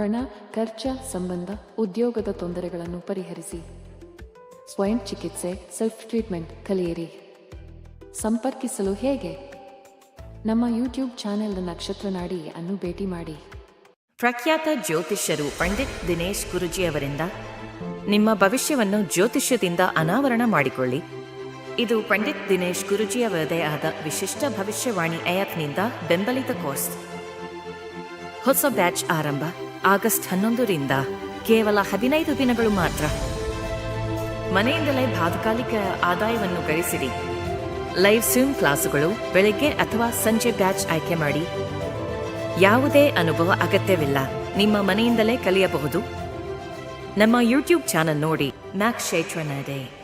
ಹಣ ಖರ್ಚ ಸಂಬಂಧ, ಉದ್ಯೋಗದ ತೊಂದರೆಗಳನ್ನು ಪರಿಹರಿಸಿ. ಸ್ವಯಂ ಚಿಕಿತ್ಸೆ ಸೆಲ್ಫ್ ಟ್ರೀಟ್ಮೆಂಟ್ ಕಲಿಯಿರಿ. ಸಂಪರ್ಕಿಸಲು ಹೇಗೆ? ನಮ್ಮ ಯೂಟ್ಯೂಬ್ ಚಾನೆಲ್ ನಕ್ಷತ್ರ ನಾಡಿ ಅನ್ನು ಭೇಟಿ ಮಾಡಿ. ಪ್ರಖ್ಯಾತ ಜ್ಯೋತಿಷ್ಯರು ಪಂಡಿತ್ ದಿನೇಶ್ ಗುರುಜಿ ಅವರಿಂದ ನಿಮ್ಮ ಭವಿಷ್ಯವನ್ನು ಜ್ಯೋತಿಷ್ಯದಿಂದ ಅನಾವರಣ ಮಾಡಿಕೊಳ್ಳಿ. ಇದು ಪಂಡಿತ್ ದಿನೇಶ್ ಗುರುಜಿ ಅವರದೇ ಆದ ವಿಶಿಷ್ಟ ಭವಿಷ್ಯವಾಣಿ ಆ್ಯಪ್ನಿಂದ ಬೆಂಬಲಿತ ಕೋರ್ಸ್. ಹೊಸ ಬ್ಯಾಚ್ ಆರಂಭ. ಆಗಸ್ಟ್ ಹನ್ನೊಂದರಿಂದ ಕೇವಲ ಹದಿನೈದು ದಿನಗಳು ಮಾತ್ರ. ಮನೆಯಿಂದಲೇ ಭಾಗಕಾಲಿಕ ಆದಾಯವನ್ನು ಗಳಿಸಿರಿ. ಲೈವ್ ಸ್ವಿಮ್ ಕ್ಲಾಸುಗಳು ಬೆಳಗ್ಗೆ ಅಥವಾ ಸಂಜೆ ಬ್ಯಾಚ್ ಆಯ್ಕೆ ಮಾಡಿ. ಯಾವುದೇ ಅನುಭವ ಅಗತ್ಯವಿಲ್ಲ. ನಿಮ್ಮ ಮನೆಯಿಂದಲೇ ಕಲಿಯಬಹುದು. ನಮ್ಮ ಯೂಟ್ಯೂಬ್ ಚಾನಲ್ ನೋಡಿ ಮ್ಯಾಕ್ ಶೇಟ್ವನಡೆ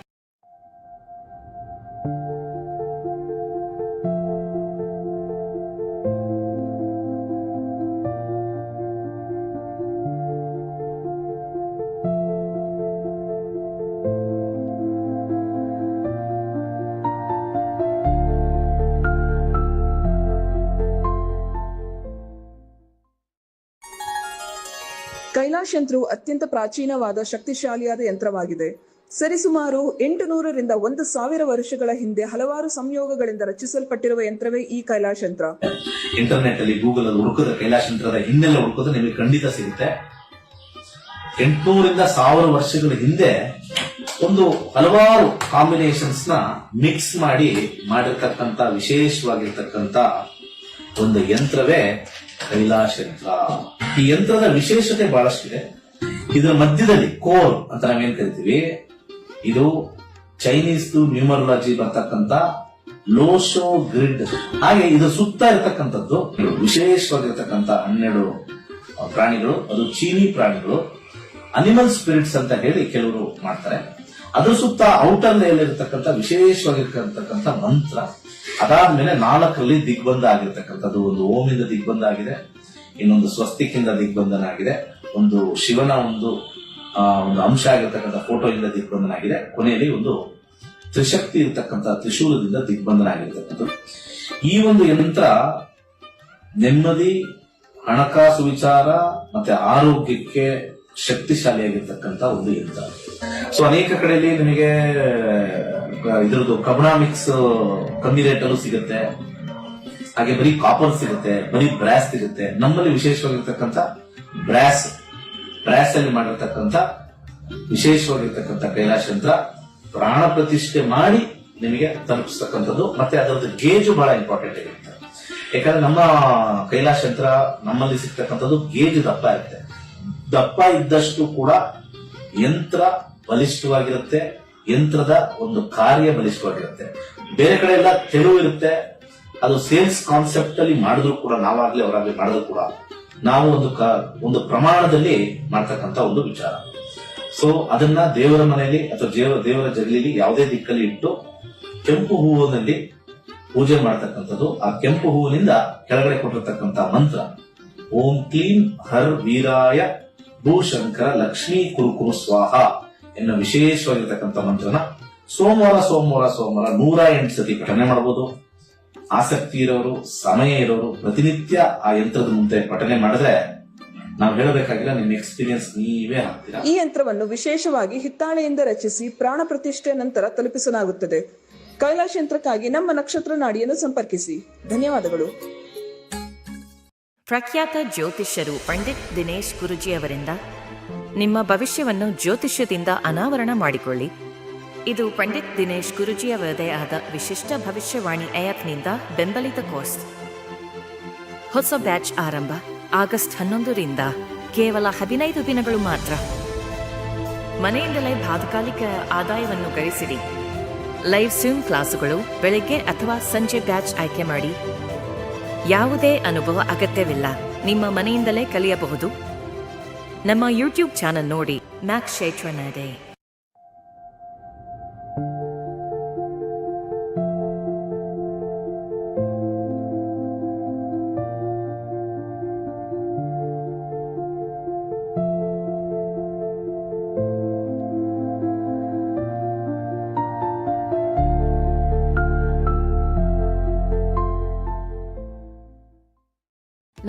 ಯಂತ್ರವು ಅತ್ಯಂತ ಪ್ರಾಚೀನವಾದ ಶಕ್ತಿಶಾಲಿಯಾದ ಯಂತ್ರವಾಗಿದೆ. ಸರಿಸುಮಾರು ಎಂಟು ನೂರರಿಂದ ಒಂದು ಸಾವಿರ ವರ್ಷಗಳ ಹಿಂದೆ ಹಲವಾರು ಸಂಯೋಗಗಳಿಂದ ರಚಿಸಲ್ಪಟ್ಟಿರುವ ಯಂತ್ರವೇ ಈ ಕೈಲಾಶ್ ಯಂತ್ರ ಇಂಟರ್ನೆಟ್ ಅಲ್ಲಿ ಗೂಗಲ್ ಅಲ್ಲಿ ಹುಡುಕಿದ್ರೆ ಕೈಲಾಶ ಯಂತ್ರದ ಹಿನ್ನೆಲೆ ಹುಡುಕಿದ್ರೆ ನಿಮಗೆ ಖಂಡಿತ ಸಿಗುತ್ತೆ. ಎಂಟುನೂರಿಂದ ಸಾವಿರ ವರ್ಷಗಳ ಹಿಂದೆ ಒಂದು ಹಲವಾರು ಕಾಂಬಿನೇಷನ್ಸ್ನ ಮಿಕ್ಸ್ ಮಾಡಿ ಮಾಡಿರ್ತಕ್ಕಂತ ವಿಶೇಷವಾಗಿರ್ತಕ್ಕಂತ ಒಂದು ಯಂತ್ರವೇ ಕೈಲಾಶ ಯಂತ್ರ ಈ ಯಂತ್ರದ ವಿಶೇಷತೆ ಬಹಳಷ್ಟಿದೆ. ಇದರ ಮಧ್ಯದಲ್ಲಿ ಕೋರ್ ಅಂತ ನಾವೇನ್ ಕರಿತೀವಿ? ಇದು ಚೈನೀಸ್ ನ್ಯೂಮರಾಲಜಿ ಬರ್ತಕ್ಕಂತ ಲೋಶೋ ಗ್ರಿಡ್. ಹಾಗೆ ಇದು ಸುತ್ತ ಇರತಕ್ಕಂಥದ್ದು ವಿಶೇಷವಾಗಿರ್ತಕ್ಕಂಥ ಹನ್ನೆರಡು ಪ್ರಾಣಿಗಳು, ಅದು ಚೀನಿ ಪ್ರಾಣಿಗಳು. ಅನಿಮಲ್ ಸ್ಪಿರಿಟ್ಸ್ ಅಂತ ಹೇಳಿ ಕೆಲವರು ಮಾಡ್ತಾರೆ. ಅದ್ರ ಸುತ್ತ ಔಟರ್ ಲೇಯರ್ ಇರತಕ್ಕಂಥ ವಿಶೇಷವಾಗಿರ್ತಕ್ಕಂಥ ಮಂತ್ರ. ಅದಾದ್ಮೇಲೆ ನಾಲ್ಕರಲ್ಲಿ ದಿಗ್ಬಂಧ ಆಗಿರ್ತಕ್ಕಂಥದ್ದು. ಒಂದು ಓಮಿಂದ ದಿಗ್ಬಂಧ ಆಗಿದೆ ಇನ್ನೊಂದು ಸ್ವಸ್ತಿಕಿಂದ ದಿಗ್ಬಂಧನ ಆಗಿದೆ ಒಂದು ಶಿವನ ಒಂದು ಒಂದು ಅಂಶ ಆಗಿರ್ತಕ್ಕಂಥ ಫೋಟೋ ಇಂದ ದಿಗ್ಬಂಧನ ಆಗಿದೆ ಕೊನೆಯಲ್ಲಿ ಒಂದು ತ್ರಿಶಕ್ತಿ ಇರ್ತಕ್ಕಂಥ ತ್ರಿಶೂಲದಿಂದ ದಿಗ್ಬಂಧನ ಆಗಿರ್ತಕ್ಕಂಥದ್ದು ಈ ಒಂದು ಯಂತ್ರ ನೆಮ್ಮದಿ, ಹಣಕಾಸು ವಿಚಾರ, ಮತ್ತೆ ಆರೋಗ್ಯಕ್ಕೆ ಶಕ್ತಿಶಾಲಿಯಾಗಿರ್ತಕ್ಕಂಥ ಒಂದು ಯುದ್ಧ ಸೊ ಅನೇಕ ಕಡೆಯಲ್ಲಿ ನಿಮಗೆ ಇದರದ್ದು ಕಬನಾಮಿಕ್ಸ್ ಕಮ್ಮಿ ರೇಟಲ್ಲೂ ಸಿಗುತ್ತೆ. ಹಾಗೆ ಬರೀ ಕಾಪರ್ ಸಿಗುತ್ತೆ, ಬರೀ ಬ್ರಾಸ್ ಸಿಗುತ್ತೆ. ನಮ್ಮಲ್ಲಿ ವಿಶೇಷವಾಗಿರ್ತಕ್ಕಂಥ ಬ್ರಾಸ್ ಬ್ರಾಸ್ ಅಲ್ಲಿ ಮಾಡಿರ್ತಕ್ಕಂಥ ವಿಶೇಷವಾಗಿರ್ತಕ್ಕಂಥ ಕೈಲಾಶ ಯಂತ್ರ ಪ್ರಾಣ ಪ್ರತಿಷ್ಠೆ ಮಾಡಿ ನಿಮಗೆ ತಲುಪಿಸ್ತಕ್ಕಂಥದ್ದು, ಮತ್ತೆ ಅದರದ್ದು ಗೇಜು ಬಹಳ ಇಂಪಾರ್ಟೆಂಟ್ ಆಗಿರುತ್ತೆ. ಯಾಕಂದ್ರೆ ನಮ್ಮ ಕೈಲಾಶ ಯಂತ್ರ ನಮ್ಮಲ್ಲಿ ಸಿಗ್ತಕ್ಕಂಥದ್ದು ಗೇಜ್ ದಪ್ಪ ಇರುತ್ತೆ. ದಪ್ಪ ಇದ್ದಷ್ಟು ಕೂಡ ಯಂತ್ರ ಬಲಿಷ್ಠವಾಗಿರುತ್ತೆ. ಯಂತ್ರದ ಒಂದು ಕಾರ್ಯ ಬಲಿಷ್ಠವಾಗಿರುತ್ತೆ. ಬೇರೆ ಕಡೆ ಎಲ್ಲ ತೆಳು ಇರುತ್ತೆ. ಅದು ಸೇಲ್ಸ್ ಕಾನ್ಸೆಪ್ಟ್ ಅಲ್ಲಿ ಮಾಡಿದ್ರು ಕೂಡ ನಾವಾಗ್ಲಿ ಅವರಾಗ್ಲಿ ಮಾಡಿದ್ರು ಕೂಡ ನಾವು ಒಂದು ಒಂದು ಪ್ರಮಾಣದಲ್ಲಿ ಮಾಡ್ತಕ್ಕಂತ ಒಂದು ವಿಚಾರ. ಸೊ ಅದನ್ನ ದೇವರ ಮನೆಯಲ್ಲಿ ಅಥವಾ ದೇವರ ದೇವರ ಜಗಲಿಲಿ ಯಾವುದೇ ದಿಕ್ಕಲ್ಲಿ ಇಟ್ಟು ಕೆಂಪು ಹೂವಿನಲ್ಲಿ ಪೂಜೆ ಮಾಡ್ತಕ್ಕಂಥದ್ದು. ಆ ಕೆಂಪು ಹೂವಿನಿಂದ ಕೆಳಗಡೆ ಕೊಟ್ಟಿರ್ತಕ್ಕಂಥ ಮಂತ್ರ, ಓಂ ಕ್ಲೀನ್ ಹರ್ ವೀರಾಯ ಭೂಶಂಕರ ಲಕ್ಷ್ಮೀ ಕುರುಕುಮ ಸ್ವಾಹ ಎನ್ನುವ ವಿಶೇಷವಾಗಿರ್ತಕ್ಕಂಥ ಮಂತ್ರನ ಸೋಮವಾರ ಸೋಮವಾರ ಸೋಮವಾರ ನೂರ ಎಂಟು ಸತಿ ಪಠನೆ ಮಾಡಬಹುದು. ಆಸಕ್ತಿ ಇರೋರು, ಸಮಯ ಇರೋರು, ಪ್ರತಿನಿತ್ಯ ಆ ಯಂತ್ರದ ಮುಂದೆ ಪಠನೆ ಮಾಡಿದ್ರೆ ನಾವು ಹೇಳಬೇಕಾಗಿಲ್ಲ, ನಿಮ್ಮ ಎಕ್ಸ್ಪೀರಿಯನ್ಸ್ ನೀವೇ ಹಾಕ್ತೀರಾ? ಈ ಯಂತ್ರವನ್ನು ವಿಶೇಷವಾಗಿ ಹಿತ್ತಾಳೆಯಿಂದ ರಚಿಸಿ ಪ್ರಾಣ ಪ್ರತಿಷ್ಠೆ ನಂತರ ತಲುಪಿಸಲಾಗುತ್ತದೆ. ಕೈಲಾಶ ಯಂತ್ರಕ್ಕಾಗಿ ನಮ್ಮ ನಕ್ಷತ್ರ ನಾಡಿಯನ್ನು ಸಂಪರ್ಕಿಸಿ. ಧನ್ಯವಾದಗಳು. ಪ್ರಖ್ಯಾತ ಜ್ಯೋತಿಷ್ಯರು ಪಂಡಿತ್ ದಿನೇಶ್ ಗುರುಜಿ ಅವರಿಂದ ನಿಮ್ಮ ಭವಿಷ್ಯವನ್ನು ಜ್ಯೋತಿಷ್ಯದಿಂದ ಅನಾವರಣ ಮಾಡಿಕೊಳ್ಳಿ. ಇದು ಪಂಡಿತ್ ದಿನೇಶ್ ಗುರುಜಿ ಅವರದೇ ಆದ ವಿಶಿಷ್ಟ ಭವಿಷ್ಯವಾಣಿ ಆ್ಯಪ್ನಿಂದ ಬೆಂಬಲಿತ ಕೋರ್ಸ್. ಹೊಸ ಬ್ಯಾಚ್ ಆರಂಭ, ಆಗಸ್ಟ್ ಹನ್ನೊಂದರಿಂದ ಕೇವಲ ಹದಿನೈದು ದಿನಗಳು ಮಾತ್ರ. ಮನೆಯಿಂದಲೇ ಭಾತಕಾಲಿಕ ಆದಾಯವನ್ನು ಗಳಿಸಿರಿ. ಲೈವ್ ಸ್ವಿಮ್ ಕ್ಲಾಸುಗಳು ಬೆಳಗ್ಗೆ ಅಥವಾ ಸಂಜೆ ಬ್ಯಾಚ್ ಆಯ್ಕೆ ಮಾಡಿ. ಯಾವುದೇ ಅನುಭವ ಅಗತ್ಯವಿಲ್ಲ. ನಿಮ್ಮ ಮನೆಯಿಂದಲೇ ಕಲಿಯಬಹುದು. ನಮ್ಮ ಯೂಟ್ಯೂಬ್ ಚಾನಲ್ ನೋಡಿ ಮ್ಯಾಕ್ಸ್ ಶೇಟ್ವನಡೆ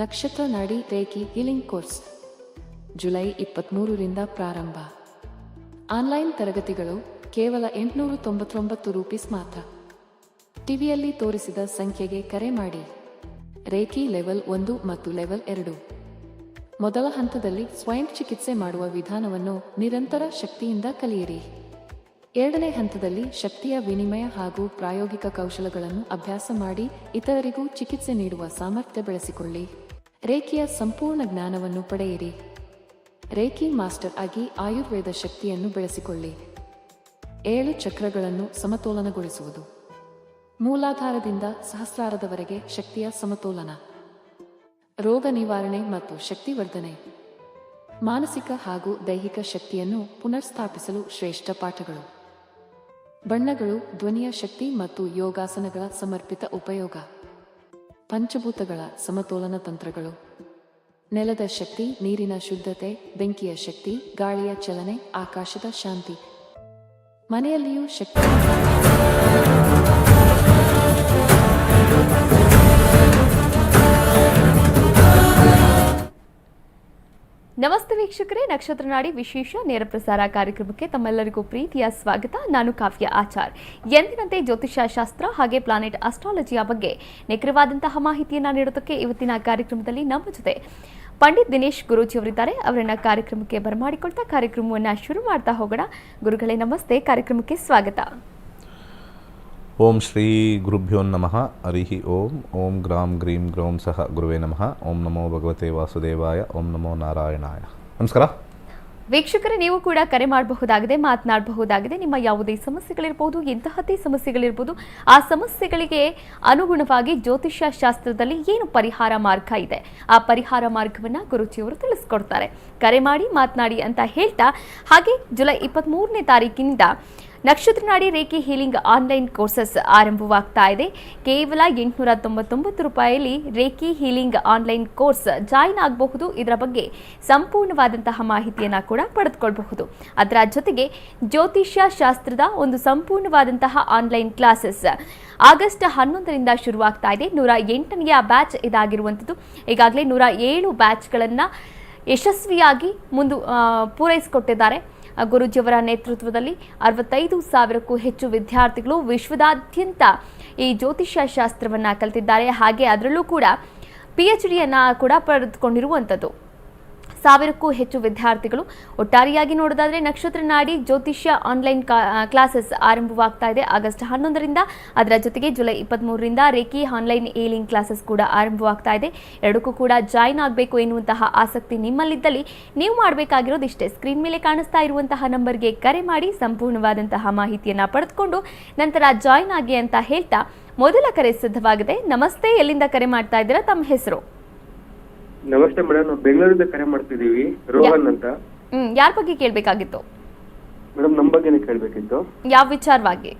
ನಕ್ಷತ್ರ ನಾಡಿ ರೇಖಿ ಹೀಲಿಂಗ್ ಕೋರ್ಸ್, ಜುಲೈ ಇಪ್ಪತ್ತ್ಮೂರರಿಂದ ಪ್ರಾರಂಭ. ಆನ್ಲೈನ್ ತರಗತಿಗಳು ಕೇವಲ ಎಂಟುನೂರು ತೊಂಬತ್ತೊಂಬತ್ತು ರೂಪೀಸ್ ಮಾತ್ರ. ಟಿವಿಯಲ್ಲಿ ತೋರಿಸಿದ ಸಂಖ್ಯೆಗೆ ಕರೆ ಮಾಡಿ. ರೇಖಿ ಲೆವೆಲ್ ಒಂದು ಮತ್ತು ಲೆವೆಲ್ ಎರಡು. ಮೊದಲ ಹಂತದಲ್ಲಿ ಸ್ವಯಂ ಚಿಕಿತ್ಸೆ ಮಾಡುವ ವಿಧಾನವನ್ನು ನಿರಂತರ ಶಕ್ತಿಯಿಂದ ಕಲಿಯಿರಿ. ಎರಡನೇ ಹಂತದಲ್ಲಿ ಶಕ್ತಿಯ ವಿನಿಮಯ ಹಾಗೂ ಪ್ರಾಯೋಗಿಕ ಕೌಶಲಗಳನ್ನು ಅಭ್ಯಾಸ ಮಾಡಿ ಇತರರಿಗೂ ಚಿಕಿತ್ಸೆ ನೀಡುವ ಸಾಮರ್ಥ್ಯ ಬೆಳೆಸಿಕೊಳ್ಳಿ. ರೇಖಿಯ ಸಂಪೂರ್ಣ ಜ್ಞಾನವನ್ನು ಪಡೆಯಿರಿ. ರೇಖಿ ಮಾಸ್ಟರ್ ಆಗಿ ಆಯುರ್ವೇದ ಶಕ್ತಿಯನ್ನು ಬೆಳೆಸಿಕೊಳ್ಳಿ. ಏಳು ಚಕ್ರಗಳನ್ನು ಸಮತೋಲನಗೊಳಿಸುವುದು. ಮೂಲಾಧಾರದಿಂದ ಸಹಸ್ರಾರದವರೆಗೆ ಶಕ್ತಿಯ ಸಮತೋಲನ. ರೋಗ ನಿವಾರಣೆ ಮತ್ತು ಶಕ್ತಿವರ್ಧನೆ. ಮಾನಸಿಕ ಹಾಗೂ ದೈಹಿಕ ಶಕ್ತಿಯನ್ನು ಪುನರ್ಸ್ಥಾಪಿಸಲು ಶ್ರೇಷ್ಠ ಪಾಠಗಳು. ಬಣ್ಣಗಳು ಧ್ವನಿಯ ಶಕ್ತಿ ಮತ್ತು ಯೋಗಾಸನಗಳ ಸಮರ್ಪಿತ ಉಪಯೋಗ. ಪಂಚಭೂತಗಳ ಸಮತೋಲನ ತಂತ್ರಗಳು. ನೆಲದ ಶಕ್ತಿ, ನೀರಿನ ಶುದ್ಧತೆ, ಬೆಂಕಿಯ ಶಕ್ತಿ, ಗಾಳಿಯ ಚಲನೆ, ಆಕಾಶದ ಶಾಂತಿ. ಮನೆಯಲ್ಲಿಯೂ ಶಕ್ತಿ. ನಮಸ್ತೆ ವೀಕ್ಷಕರೇ. ನಕ್ಷತ್ರ ನಾಡಿ ವಿಶೇಷ ನೇರ ಪ್ರಸಾರ ಕಾರ್ಯಕ್ರಮಕ್ಕೆ ತಮ್ಮೆಲ್ಲರಿಗೂ ಪ್ರೀತಿಯ ಸ್ವಾಗತ. ನಾನು ಕಾವ್ಯ ಆಚಾರ್. ಎಂದಿನಂತೆ ಜ್ಯೋತಿಷ್ಯ ಶಾಸ್ತ್ರ ಹಾಗೆ ಪ್ಲಾನೆಟ್ ಅಸ್ಟ್ರಾಲಜಿಯ ಬಗ್ಗೆ ನಿಖರವಾದಂತಹ ಮಾಹಿತಿಯನ್ನು ನೀಡೋದಕ್ಕೆ ಇವತ್ತಿನ ಕಾರ್ಯಕ್ರಮದಲ್ಲಿ ನಮ್ಮ ಜೊತೆ ಪಂಡಿತ್ ದಿನೇಶ್ ಗುರೂಜಿ ಅವರಿದ್ದಾರೆ ಅವರನ್ನ ಕಾರ್ಯಕ್ರಮಕ್ಕೆ ಬರಮಾಡಿಕೊಳ್ತಾ ಕಾರ್ಯಕ್ರಮವನ್ನು ಶುರು ಮಾಡ್ತಾ ಹೋಗೋಣ. ಗುರುಗಳೇ, ನಮಸ್ತೆ. ಕಾರ್ಯಕ್ರಮಕ್ಕೆ ಸ್ವಾಗತ. ಓಂ ಶ್ರೀ ಗುರುಭ್ಯೋ ನಮಃ, ಹರಿಹಿ ಓಂ ಓಂ ಗ್ರಾಂ ಗ್ರೀಂ ಗ್ರೌಂ ಸಹ ಗುರುವೇ ನಮಃ, ಓಂ ನಮೋ ಭಗವತೆ ವಾಸುದೇವಾಯ, ಓಂ ನಮೋ ನಾರಾಯಣಾಯ. ನಮಸ್ಕಾರ. ವೀಕ್ಷಕರೇ, ನೀವು ಕೂಡ ಕರೆ ಮಾಡಬಹುದಾಗಿದೆ, ಮಾತನಾಡಬಹುದಾಗಿದೆ, ನಿಮ್ಮ ಯಾವುದೇ ಸಮಸ್ಯೆಗಳಿರ್ಬೋದು ಎಂತಹದ್ದೇ ಸಮಸ್ಯೆಗಳಿರ್ಬೋದು, ಆ ಸಮಸ್ಯೆಗಳಿಗೆ ಅನುಗುಣವಾಗಿ ಜ್ಯೋತಿಷ್ಯ ಶಾಸ್ತ್ರದಲ್ಲಿ ಏನು ಪರಿಹಾರ ಮಾರ್ಗ ಇದೆ? ಆ ಪರಿಹಾರ ಮಾರ್ಗವನ್ನು ಗುರುಜಿಯವರು ತಿಳಿಸ್ಕೊಡ್ತಾರೆ. ಕರೆ ಮಾಡಿ, ಮಾತನಾಡಿ ಅಂತ ಹೇಳ್ತಾ, ಹಾಗೆ ಜುಲೈ ಇಪ್ಪತ್ತ್ಮೂರನೇ ತಾರೀಕಿನಿಂದ ನಕ್ಷತ್ರ ನಾಡಿ ರೇಖೆ ಹೀಲಿಂಗ್ ಆನ್ಲೈನ್ ಕೋರ್ಸಸ್ ಆರಂಭವಾಗ್ತಾ ಇದೆ. ಕೇವಲ ಎಂಟುನೂರ ತೊಂಬತ್ತೊಂಬತ್ತು ರೂಪಾಯಿಯಲ್ಲಿ reiki healing online course join ಆಗಬಹುದು. ಇದರ ಬಗ್ಗೆ ಸಂಪೂರ್ಣವಾದಂತಹ ಮಾಹಿತಿಯನ್ನು ಕೂಡ ಪಡೆದುಕೊಳ್ಬಹುದು. ಅದರ ಜೊತೆಗೆ ಜ್ಯೋತಿಷ್ಯ ಶಾಸ್ತ್ರದ ಒಂದು ಸಂಪೂರ್ಣವಾದಂತಹ ಆನ್ಲೈನ್ ಕ್ಲಾಸಸ್ ಆಗಸ್ಟ್ ಹನ್ನೊಂದರಿಂದ ಶುರುವಾಗ್ತಾ ಇದೆ. ನೂರ ಎಂಟನೆಯ ಬ್ಯಾಚ್ ಇದಾಗಿರುವಂಥದ್ದು. ಈಗಾಗಲೇ ನೂರ ಏಳು ಬ್ಯಾಚ್ಗಳನ್ನು ಯಶಸ್ವಿಯಾಗಿ ಮುಂದು ಪೂರೈಸಿಕೊಟ್ಟಿದ್ದಾರೆ. ಗುರೂಜಿಯವರ ನೇತೃತ್ವದಲ್ಲಿ ಅರವತ್ತೈದು ಸಾವಿರಕ್ಕೂ ಹೆಚ್ಚು ವಿದ್ಯಾರ್ಥಿಗಳು ವಿಶ್ವದಾದ್ಯಂತ ಈ ಜ್ಯೋತಿಷ್ಯ ಶಾಸ್ತ್ರವನ್ನು ಕಲಿತಿದ್ದಾರೆ. ಹಾಗೆ ಅದರಲ್ಲೂ ಕೂಡ ಪಿ ಎಚ್ ಡಿಯನ್ನು ಕೂಡ ಪಡೆದುಕೊಂಡಿರುವಂಥದ್ದು ಸಾವಿರಕ್ಕೂ ಹೆಚ್ಚು ವಿದ್ಯಾರ್ಥಿಗಳು ಒಟ್ಟಾರೆಯಾಗಿ ನೋಡೋದಾದ್ರೆ ನಕ್ಷತ್ರ ನಾಡಿ ಜ್ಯೋತಿಷ್ಯ ಆನ್ಲೈನ್ ಕ್ಲಾಸಸ್ ಆರಂಭವಾಗ್ತಾ ಇದೆ. ಆಗಸ್ಟ್ ಹನ್ನೊಂದರಿಂದ ಅದರ ಜೊತೆಗೆ ಜುಲೈ ಇಪ್ಪತ್ತ್ಮೂರರಿಂದ ರೇಖಿ ಆನ್ಲೈನ್ ಏಲಿಂಗ್ ಕ್ಲಾಸಸ್ ಕೂಡ ಆರಂಭವಾಗ್ತಾ ಇದೆ. ಎರಡಕ್ಕೂ ಕೂಡ ಜಾಯಿನ್ ಆಗಬೇಕು ಎನ್ನುವಂತಹ ಆಸಕ್ತಿ ನಿಮ್ಮಲ್ಲಿದ್ದಲ್ಲಿ ನೀವು ಮಾಡಬೇಕಾಗಿರೋದು ಇಷ್ಟೇ. ಸ್ಕ್ರೀನ್ ಮೇಲೆ ಕಾಣಿಸ್ತಾ ಇರುವಂತಹ ನಂಬರ್ಗೆ ಕರೆ ಮಾಡಿ ಸಂಪೂರ್ಣವಾದಂತಹ ಮಾಹಿತಿಯನ್ನು ಪಡೆದುಕೊಂಡು ನಂತರ ಜಾಯಿನ್ ಆಗಿ ಅಂತ ಹೇಳ್ತಾ ಮೊದಲ ಕರೆ ಸಿದ್ಧವಾಗಿದೆ. ನಮಸ್ತೆ, ಎಲ್ಲಿಂದ ಕರೆ ಮಾಡ್ತಾ ಇದ್ದೀರಾ? ತಮ್ಮ ಹೆಸರು. ನಮಸ್ತೆ ಮೇಡಮ್ ನಾವು ಬೆಂಗಳೂರಿಂದ ಕರೆ ಮಾಡ್ತಿದೀವಿ ರೋಹನ್ ಅಂತ. ಹ್ಮ್ ಯಾರ ಬಗ್ಗೆ ಕೇಳಬೇಕಾಗಿತ್ತು? ಮೇಡಮ್ ನಮ್ಮ ಬಗ್ಗೆನೇ ಕೇಳಬೇಕಿತ್ತು. ಯಾವ ವಿಚಾರವಾಗಿ?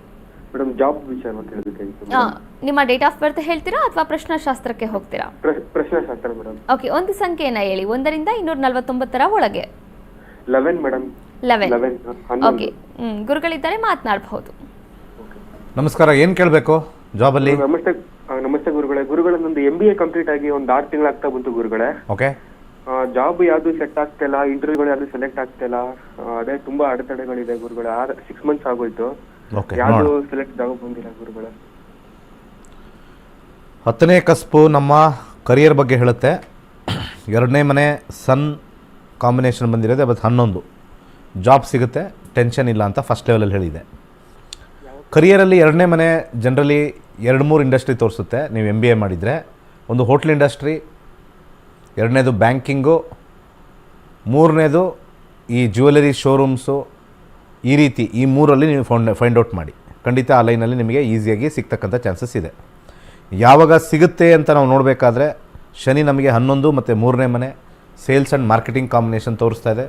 ಮೇಡಮ್ ಜಾಬ್ ವಿಚಾರ ಅಂತ ಹೇಳ್ಬೇಕಾಗಿತ್ತು ಆ, ನಿಮ್ಮ ಡೇಟ್ ಆಫ್ ಬರ್ತ್ ಹೇಳ್ತೀರಾ ಅಥವಾ ಪ್ರಶ್ನಾಶಾಸ್ತ್ರಕ್ಕೆ ಹೋಗ್ತೀರಾ? ಪ್ರಶ್ನೆ ಶಾಸ್ತ್ರ ಮೇಡಮ್. ಓಕೆ ಒಂದು ಸಂಖ್ಯೆಯನ್ನ ಹೇಳಿ. ಒಂದರಿಂದ ಇನ್ನೂರ ನಲವತ್ತೊಂಬತ್ತರ ಒಳಗೆ. Eleven madam. Eleven eleven okay ಹನ್ನೊಂದು. ಹ್ಮ್ ಗುರುಗಳಿದ್ದಾರೆ ಮಾತನಾಡಬಹುದು. ನಮಸ್ಕಾರ ಏನು ಕೇಳಬೇಕು ಜಾಬಲ್ಲಿ? ನಮಸ್ತೆ. ನಮಸ್ತೆ ಗುರುಗಳೇ. ಗುರುಗಳೇ ನಂದು ಎಂ ಬಿ ಎ ಕಂಪ್ಲೀಟ್ ಆಗಿ ಒಂದು ಆರು ತಿಂಗಳಾಗ್ತಾ ಬಂತು ಗುರುಗಳೇ. ಓಕೆ ಜಾಬ್ ಯಾವ್ದು ಸೆಟ್ ಆಗ್ತಿಲ್ಲ ಇಂಟರ್ವ್ಯೂಗಳು ಯಾವ್ದು ಸೆಲೆಕ್ಟ್ ಆಗ್ತಾ ಇಲ್ಲ ಅದೇ ತುಂಬಾ ಅಡೆತಡೆಗಳಿದೆ ಗುರುಗಳೇ. ಆರ್ ಸಿಕ್ಸ್ ಮಂತ್ಸ್ ಆಗೋಯ್ತು. ಯಾವ್ದು ಸೆಲೆಕ್ಟ್ ಜಾಬ್ ಬಂದಿಲ್ಲ ಗುರುಗಳೇ. ಹತ್ತನೇ ಕಸ್ಪು ನಮ್ಮ ಕರಿಯರ್ ಬಗ್ಗೆ ಹೇಳುತ್ತೆ. ಎರಡನೇ ಮನೆ ಸನ್ ಕಾಂಬಿನೇಷನ್ ಬಂದಿರೋದೆ ಅವತ್ತು ಹನ್ನೊಂದು. ಜಾಬ್ ಸಿಗುತ್ತೆ ಟೆನ್ಷನ್ ಇಲ್ಲ ಅಂತ ಫಸ್ಟ್ ಲೆವೆಲಲ್ಲಿ ಹೇಳಿದೆ. ಕರಿಯರಲ್ಲಿ ಎರಡನೇ ಮನೆ ಜನರಲಿ ಎರಡು ಮೂರು ಇಂಡಸ್ಟ್ರಿ ತೋರಿಸುತ್ತೆ, ನೀವು ಎಂ ಬಿ ಎ ಮಾಡಿದರೆ. ಒಂದು ಹೋಟ್ಲ್ ಇಂಡಸ್ಟ್ರಿ, ಎರಡನೇದು ಬ್ಯಾಂಕಿಂಗು, ಮೂರನೇದು ಈ ಜ್ಯುವೆಲರಿ ಶೋರೂಮ್ಸು, ಈ ರೀತಿ ಈ ಮೂರಲ್ಲಿ ನೀವು ಫೌಂಡ್ ಫೈಂಡ್ ಔಟ್ ಮಾಡಿ. ಖಂಡಿತ ಆ ಲೈನಲ್ಲಿ ನಿಮಗೆ ಈಸಿಯಾಗಿ ಸಿಗ್ತಕ್ಕಂಥ ಚಾನ್ಸಸ್ ಇದೆ. ಯಾವಾಗ ಸಿಗುತ್ತೆ ಅಂತ ನಾವು ನೋಡಬೇಕಾದ್ರೆ, ಶನಿ ನಮಗೆ ಹನ್ನೊಂದು ಮತ್ತು ಮೂರನೇ ಮನೆ, ಸೇಲ್ಸ್ ಆ್ಯಂಡ್ ಮಾರ್ಕೆಟಿಂಗ್ ಕಾಂಬಿನೇಷನ್ ತೋರಿಸ್ತಾ ಇದೆ.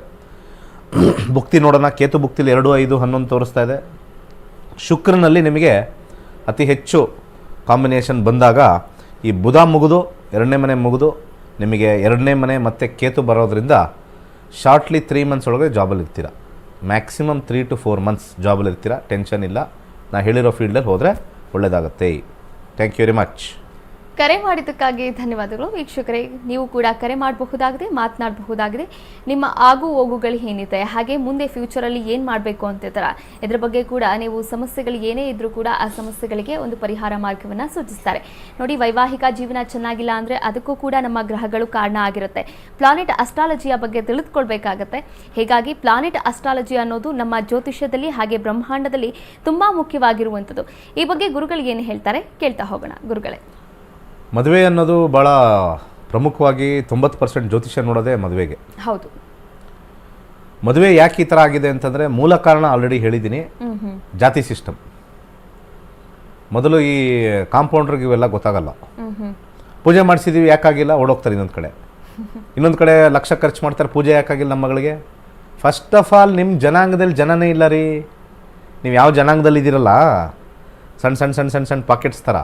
ಬುಕ್ತಿ ನೋಡೋಣ, ಕೇತು ಬುಕ್ತಿಲಿ ಎರಡು ಐದು ಹನ್ನೊಂದು ತೋರಿಸ್ತಾ ಇದೆ. ಶುಕ್ರನಲ್ಲಿ ನಿಮಗೆ ಅತಿ ಹೆಚ್ಚು ಕಾಂಬಿನೇಷನ್ ಬಂದಾಗ ಈ ಬುಧ ಮುಗಿದು, ಎರಡನೇ ಮನೆ ಮುಗಿದು, ನಿಮಗೆ ಎರಡನೇ ಮನೆ ಮತ್ತು ಕೇತು ಬರೋದ್ರಿಂದ ಶಾರ್ಟ್ಲಿ ತ್ರೀ ಮಂತ್ಸ್ ಒಳಗೆ ಜಾಬಲ್ಲಿ ಇರ್ತೀರ. Maximum three two four months ಜಾಬಲ್ಲಿ ಇರ್ತೀರ. ಟೆನ್ಷನ್ ಇಲ್ಲ. ನಾ ಹೇಳಿರೋ ಫೀಲ್ಡಲ್ಲಿ ಹೋದರೆ ಒಳ್ಳೆಯದಾಗುತ್ತೆ ಥ್ಯಾಂಕ್ ಯು ವೆರಿ ಮಚ್ ಕರೆ ಮಾಡಿದ್ದಕ್ಕಾಗಿ ಧನ್ಯವಾದಗಳು. ವೀಕ್ಷಕರೇ, ನೀವು ಕೂಡ ಕರೆ ಮಾಡಬಹುದಾಗಿದೆ, ಮಾತನಾಡಬಹುದಾಗಿದೆ. ನಿಮ್ಮ ಆಗು ಹೋಗುಗಳು ಏನಿದೆ, ಹಾಗೆ ಮುಂದೆ ಫ್ಯೂಚರಲ್ಲಿ ಏನು ಮಾಡಬೇಕು ಅಂತ ಥರ ಇದ್ರ ಬಗ್ಗೆ ಕೂಡ ನೀವು ಸಮಸ್ಯೆಗಳು ಏನೇ ಇದ್ರೂ ಕೂಡ ಆ ಸಮಸ್ಯೆಗಳಿಗೆ ಒಂದು ಪರಿಹಾರ ಮಾರ್ಗವನ್ನು ಸೂಚಿಸ್ತಾರೆ. ನೋಡಿ, ವೈವಾಹಿಕ ಜೀವನ ಚೆನ್ನಾಗಿಲ್ಲ ಅಂದರೆ ಅದಕ್ಕೂ ಕೂಡ ನಮ್ಮ ಗ್ರಹಗಳು ಕಾರಣ ಆಗಿರುತ್ತೆ. ಪ್ಲಾನೆಟ್ ಅಸ್ಟ್ರಾಲಜಿಯ ಬಗ್ಗೆ ತಿಳಿದುಕೊಳ್ಬೇಕಾಗತ್ತೆ. ಹೀಗಾಗಿ ಪ್ಲಾನೆಟ್ ಅಸ್ಟ್ರಾಲಜಿ ಅನ್ನೋದು ನಮ್ಮ ಜ್ಯೋತಿಷ್ಯದಲ್ಲಿ ಹಾಗೆ ಬ್ರಹ್ಮಾಂಡದಲ್ಲಿ ತುಂಬ ಮುಖ್ಯವಾಗಿರುವಂಥದ್ದು. ಈ ಬಗ್ಗೆ ಗುರುಗಳು ಏನು ಹೇಳ್ತಾರೆ ಕೇಳ್ತಾ ಹೋಗೋಣ. ಗುರುಗಳೇ. ಮದುವೆ ಅನ್ನೋದು ಭಾಳ ಪ್ರಮುಖವಾಗಿ ತೊಂಬತ್ತು ಪರ್ಸೆಂಟ್ ಜ್ಯೋತಿಷ್ಯ ನೋಡೋದೇ ಮದುವೆಗೆ. ಹೌದು. ಮದುವೆ ಯಾಕೆ ಈ ಥರ ಆಗಿದೆ ಅಂತಂದರೆ ಮೂಲ ಕಾರಣ ಆಲ್ರೆಡಿ ಹೇಳಿದ್ದೀನಿ. ಜಾತಿ ಸಿಸ್ಟಮ್ ಮೊದಲು ಈ ಕಾಂಪೌಂಡ್ರಿಗೆ ಇವೆಲ್ಲ ಗೊತ್ತಾಗಲ್ಲ. ಪೂಜೆ ಮಾಡಿಸಿದೀವಿ ಯಾಕಾಗಿಲ್ಲ ಓಡೋಗ್ತಾರೆ ಇನ್ನೊಂದು ಕಡೆ. ಇನ್ನೊಂದು ಕಡೆ ಲಕ್ಷ ಖರ್ಚು ಮಾಡ್ತಾರೆ ಪೂಜೆ ಯಾಕಾಗಿಲ್ಲ ನಮ್ಮ ಮಗಳಿಗೆ? ಫಸ್ಟ್ ಆಫ್ ಆಲ್ ನಿಮ್ಮ ಜನಾಂಗದಲ್ಲಿ ಜನನೇ ಇಲ್ಲ ರೀ. ನೀವು ಯಾವ ಜನಾಂಗದಲ್ಲಿ ಇದ್ದೀರಲ್ಲ ಸಣ್ಣ ಸಣ್ಣ ಸಣ್ಣ ಸಣ್ಣ ಸಣ್ಣ ಪಾಕೆಟ್ಸ್ ಥರ.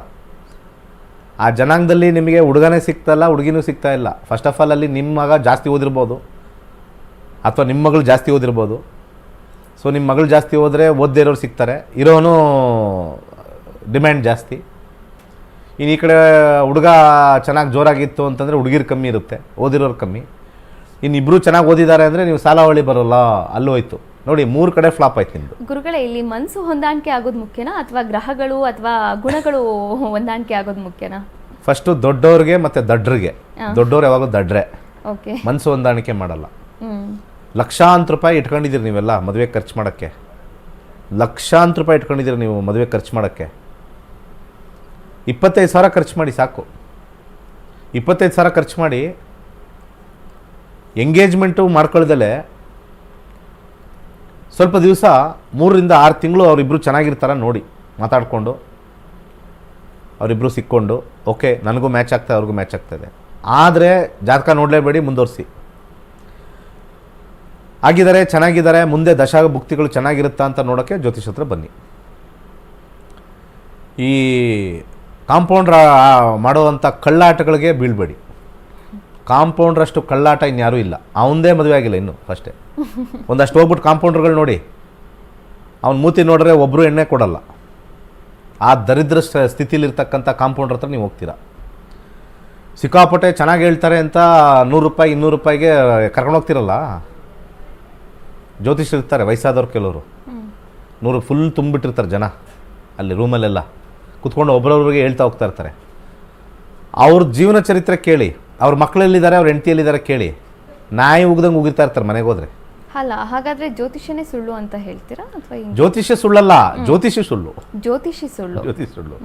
ಆ ಜನಾಂಗದಲ್ಲಿ ನಿಮಗೆ ಹುಡುಗನೇ ಸಿಗ್ತಲ್ಲ ಹುಡುಗಿನೂ ಸಿಗ್ತಾ ಇಲ್ಲ. ಫಸ್ಟ್ ಆಫ್ ಆಲ್ ಅಲ್ಲಿ ನಿಮ್ಮ ಮಗ ಜಾಸ್ತಿ ಓದಿರ್ಬೋದು. ಅಥವಾ ನಿಮ್ಮ ಮಗಳು ಜಾಸ್ತಿ ಓದಿರ್ಬೋದು. ಸೊ ನಿಮ್ಮ ಮಗಳು ಜಾಸ್ತಿ ಹೋದರೆ ಓದ್ದೇ ಇರೋರು ಸಿಗ್ತಾರೆ. ಇರೋನು ಡಿಮ್ಯಾಂಡ್ ಜಾಸ್ತಿ. ಇನ್ನು ಈ ಕಡೆ ಹುಡುಗ ಚೆನ್ನಾಗಿ ಜೋರಾಗಿತ್ತು ಅಂತಂದರೆ ಹುಡುಗಿರು ಕಮ್ಮಿ ಇರುತ್ತೆ, ಓದಿರೋರು ಕಮ್ಮಿ. ಇನ್ನು ಇಬ್ಬರು ಚೆನ್ನಾಗಿ ಓದಿದ್ದಾರೆ ಅಂದರೆ ನೀವು ಸಾಲಾವಳಿ ಬರೋಲ್ಲ, ಅಲ್ಲೂ ಹೋಯ್ತು. ನೋಡಿ ಮೂರು ಕಡೆ ಫ್ಲಾಪ್ ಆಯ್ತು ನಿಮ್ದು. ಗುರುಗಳೇ ಇಲ್ಲಿ ಮನಸ್ಸು ಹೊಂದಾಣಿಕೆ ಆಗೋದು ಮುಖ್ಯನಾ? ಅಥವಾ ಗ್ರಹಗಳು ಅಥವಾ ಗುಣಗಳು ಹೊಂದಾಣಿಕೆ ಆಗೋದು ಮುಖ್ಯನಾ? ಫಸ್ಟು ದೊಡ್ಡವ್ರಿಗೆ ಮತ್ತೆ ದಡ್ರಿಗೆ. ದೊಡ್ಡವ್ರು ಯಾವಾಗಲೂ ದಡ್ರೆ. ಓಕೆ ಮನಸ್ಸು ಹೊಂದಾಣಿಕೆ ಮಾಡಲ್ಲ. ಲಕ್ಷಾಂತರ ರೂಪಾಯಿ ಇಟ್ಕೊಂಡಿದ್ದೀರಿ ನೀವೆಲ್ಲ ಮದುವೆ ಖರ್ಚು ಮಾಡೋಕ್ಕೆ? ಲಕ್ಷಾಂತರ ರೂಪಾಯಿ ಇಟ್ಕೊಂಡಿದ್ದೀರಿ ನೀವು ಮದುವೆ ಖರ್ಚು ಮಾಡೋಕ್ಕೆ? ಇಪ್ಪತ್ತೈದು ಸಾವಿರ ಖರ್ಚು ಮಾಡಿ ಸಾಕು. ಇಪ್ಪತ್ತೈದು ಸಾವಿರ ಖರ್ಚು ಮಾಡಿ ಎಂಗೇಜ್ಮೆಂಟು ಮಾಡ್ಕೊಳ್ದಲೆ ಸ್ವಲ್ಪ ದಿವಸ ಮೂರರಿಂದ ಆರು ತಿಂಗಳು ಅವರಿಬ್ಬರು ಚೆನ್ನಾಗಿರ್ತಾರ ನೋಡಿ, ಮಾತಾಡಿಕೊಂಡು. ಅವರಿಬ್ಬರು ಸಿಕ್ಕೊಂಡು, ಓಕೆ, ನನಗೂ ಮ್ಯಾಚ್ ಆಗ್ತದೆ ಅವ್ರಿಗೂ ಮ್ಯಾಚ್ ಆಗ್ತದೆ ಆದರೆ ಜಾತಕ ನೋಡಲೇಬೇಡಿ, ಮುಂದುವರಿಸಿ. ಆಗಿದ್ದಾರೆ, ಚೆನ್ನಾಗಿದ್ದಾರೆ, ಮುಂದೆ ದಶಾ ಭುಕ್ತಿಗಳು ಚೆನ್ನಾಗಿರುತ್ತಾ ಅಂತ ನೋಡೋಕ್ಕೆ ಜ್ಯೋತಿಷ್ ಹತ್ರ ಬನ್ನಿ. ಈ ಕಾಂಪೌಂಡ್ರ ಮಾಡುವಂಥ ಕಳ್ಳಾಟಗಳಿಗೆ ಬೀಳ್ಬೇಡಿ. ಕಾಂಪೌಂಡ್ರಷ್ಟು ಕಳ್ಳಾಟ ಇನ್ಯಾರೂ ಇಲ್ಲ. ಅವನದೇ ಮದುವೆ ಆಗಿಲ್ಲ ಇನ್ನು ಫಸ್ಟೇ. ಒಂದಷ್ಟು ಹೋಗ್ಬಿಟ್ಟು ಕಾಂಪೌಂಡ್ರ್ಗಳು ನೋಡಿ. ಅವ್ನು ಮೂತಿ ನೋಡಿದ್ರೆ ಒಬ್ಬರು ಎಣ್ಣೆ ಕೊಡಲ್ಲ. ಆ ದರಿದ್ರ ಸ್ಥಿತಿಲಿರ್ತಕ್ಕಂಥ ಕಾಂಪೌಂಡ್ರ್ ಹತ್ರ ನೀವು ಹೋಗ್ತೀರಾ. ಸಿಕ್ಕಾಪಟ್ಟೆ ಚೆನ್ನಾಗಿ ಹೇಳ್ತಾರೆ ಅಂತ ನೂರು ರೂಪಾಯಿ, ಇನ್ನೂರು ರೂಪಾಯಿಗೆ ಕರ್ಕೊಂಡು ಹೋಗ್ತಿರಲ್ಲ. ಜ್ಯೋತಿಷ್ ಇರ್ತಾರೆ, ವಯಸ್ಸಾದವ್ರು ಕೆಲವರು. ನೂರು ಫುಲ್ ತುಂಬಿಟ್ಟಿರ್ತಾರೆ ಜನ ಅಲ್ಲಿ ರೂಮಲ್ಲೆಲ್ಲ. ಕುತ್ಕೊಂಡು ಒಬ್ಬರೊಬ್ರಿಗೆ ಹೇಳ್ತಾ ಹೋಗ್ತಾ ಇರ್ತಾರೆ. ಅವ್ರ ಜೀವನ ಚರಿತ್ರೆ ಕೇಳಿ. ಅವ್ರ ಮಕ್ಕಳಲ್ಲಿದ್ದಾರೆ ಅವ್ರ ಹೆಂಡತಿಯಲ್ಲಿದ್ದಾರೆ ಕೇಳಿ. ನಾಯಿ ಉಗ್ದಂಗೆ ಉಗಿರ್ತಾ ಇರ್ತಾರೆ ಮನೆಗೆ ಹೋದ್ರೆ. ಅಲ್ಲ ಹಾಗಾದ್ರೆ ಜ್ಯೋತಿಷನೇ ಸುಳ್ಳು ಅಂತ ಹೇಳ್ತೀರಾ ಅಥವಾ ಹೆಂಗೆ? ಜ್ಯೋತಿಷ್ಯ ಸುಳ್ಳಲ್ಲ ಜ್ಯೋತಿಷಿ ಸುಳ್ಳು. ಜ್ಯೋತಿಷಿ ಸುಳ್ಳು. ಜ್ಯೋತಿಷ್ ಸುಳ್ಳು.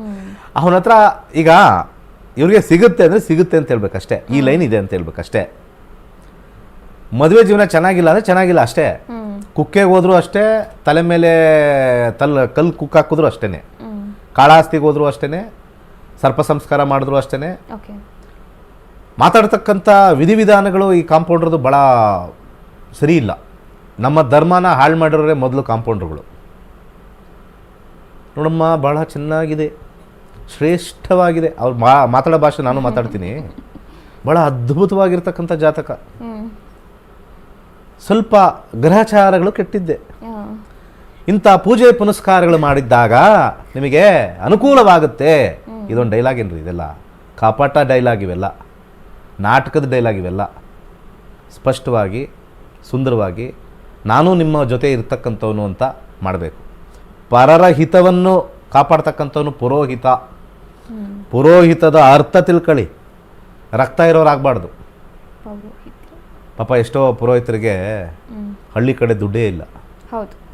ಅವನ ಹತ್ರ ಈಗ ಇವ್ರಿಗೆ ಸಿಗುತ್ತೆ ಅಂದರೆ ಸಿಗುತ್ತೆ ಅಂತ ಹೇಳ್ಬೇಕಷ್ಟೇ. ಈ ಲೈನ್ ಇದೆ ಅಂತ ಹೇಳ್ಬೇಕಷ್ಟೇ. ಮದುವೆ ಜೀವನ ಚೆನ್ನಾಗಿಲ್ಲ ಅಂದರೆ ಚೆನ್ನಾಗಿಲ್ಲ ಅಷ್ಟೇ. ಹ್ಮ್. ಕುಕ್ಕೆಗೆ ಹೋದ್ರು ಅಷ್ಟೇ ತಲೆ ಮೇಲೆ ತಲ್ ಕಲ್ಲು ಕುಕ್ ಹಾಕಿದ್ರು ಅಷ್ಟೇ ಹ್ಮ್. ಕಾಳಾಸ್ತಿಗೆ ಹೋದ್ರು ಅಷ್ಟೇ ಸರ್ಪ ಸಂಸ್ಕಾರ ಮಾಡಿದ್ರು ಅಷ್ಟೇ ಓಕೆ. ಮಾತಾಡ್ತಕ್ಕಂಥ ವಿಧಿವಿಧಾನಗಳು ಈ ಕಾಂಪೌಂಡ್ರದ್ದು ಭಾಳ ಸರಿ ಇಲ್ಲ. ನಮ್ಮ ಧರ್ಮನ ಹಾಳು ಮಾಡಿರೋರೆ ಮೊದಲು ಕಾಂಪೌಂಡ್ರುಗಳು. ನೋಡಮ್ಮ ಭಾಳ ಚೆನ್ನಾಗಿದೆ. ಶ್ರೇಷ್ಠವಾಗಿದೆ. ಅವ್ರು ಮಾ ಮಾತಾಡೋ ಭಾಷೆ ನಾನು ಮಾತಾಡ್ತೀನಿ. ಭಾಳ ಅದ್ಭುತವಾಗಿರ್ತಕ್ಕಂಥ ಜಾತಕ. ಸ್ವಲ್ಪ ಗ್ರಹಚಾರಗಳು ಕೆಟ್ಟಿದ್ದೆ. ಇಂಥ ಪೂಜೆ ಪುನಸ್ಕಾರಗಳು ಮಾಡಿದ್ದಾಗ ನಿಮಗೆ ಅನುಕೂಲವಾಗುತ್ತೆ. ಇದೊಂದು ಡೈಲಾಗ್ ಏನ್ರಿ ಇದೆಲ್ಲ? ಕಾಪಾಟ ಡೈಲಾಗ್ ಇವೆಲ್ಲ. ನಾಟಕದ ಡೈಲಾಗ್ ಇವೆಲ್ಲ. ಸ್ಪಷ್ಟವಾಗಿ ಸುಂದರವಾಗಿ ನಾನು ನಿಮ್ಮ ಜೊತೆ ಇರ್ತಕ್ಕಂಥವನು ಅಂತ ಮಾಡಬೇಕು. ಪರರ ಹಿತವನ್ನು ಕಾಪಾಡ್ತಕ್ಕಂಥವನು ಪುರೋಹಿತ. ಪುರೋಹಿತದ ಅರ್ಥ ತಿಳ್ಕೊಳ್ಳಿ ರಕ್ತ ಇರೋರಾಗಬಾರ್ದು. ಆಗಬಾರ್ದು ಪಾಪ ಎಷ್ಟೋ ಪುರೋಹಿತರಿಗೆ ಹಳ್ಳಿ ಕಡೆ ದುಡ್ಡೇ ಇಲ್ಲ. ಹೌದು.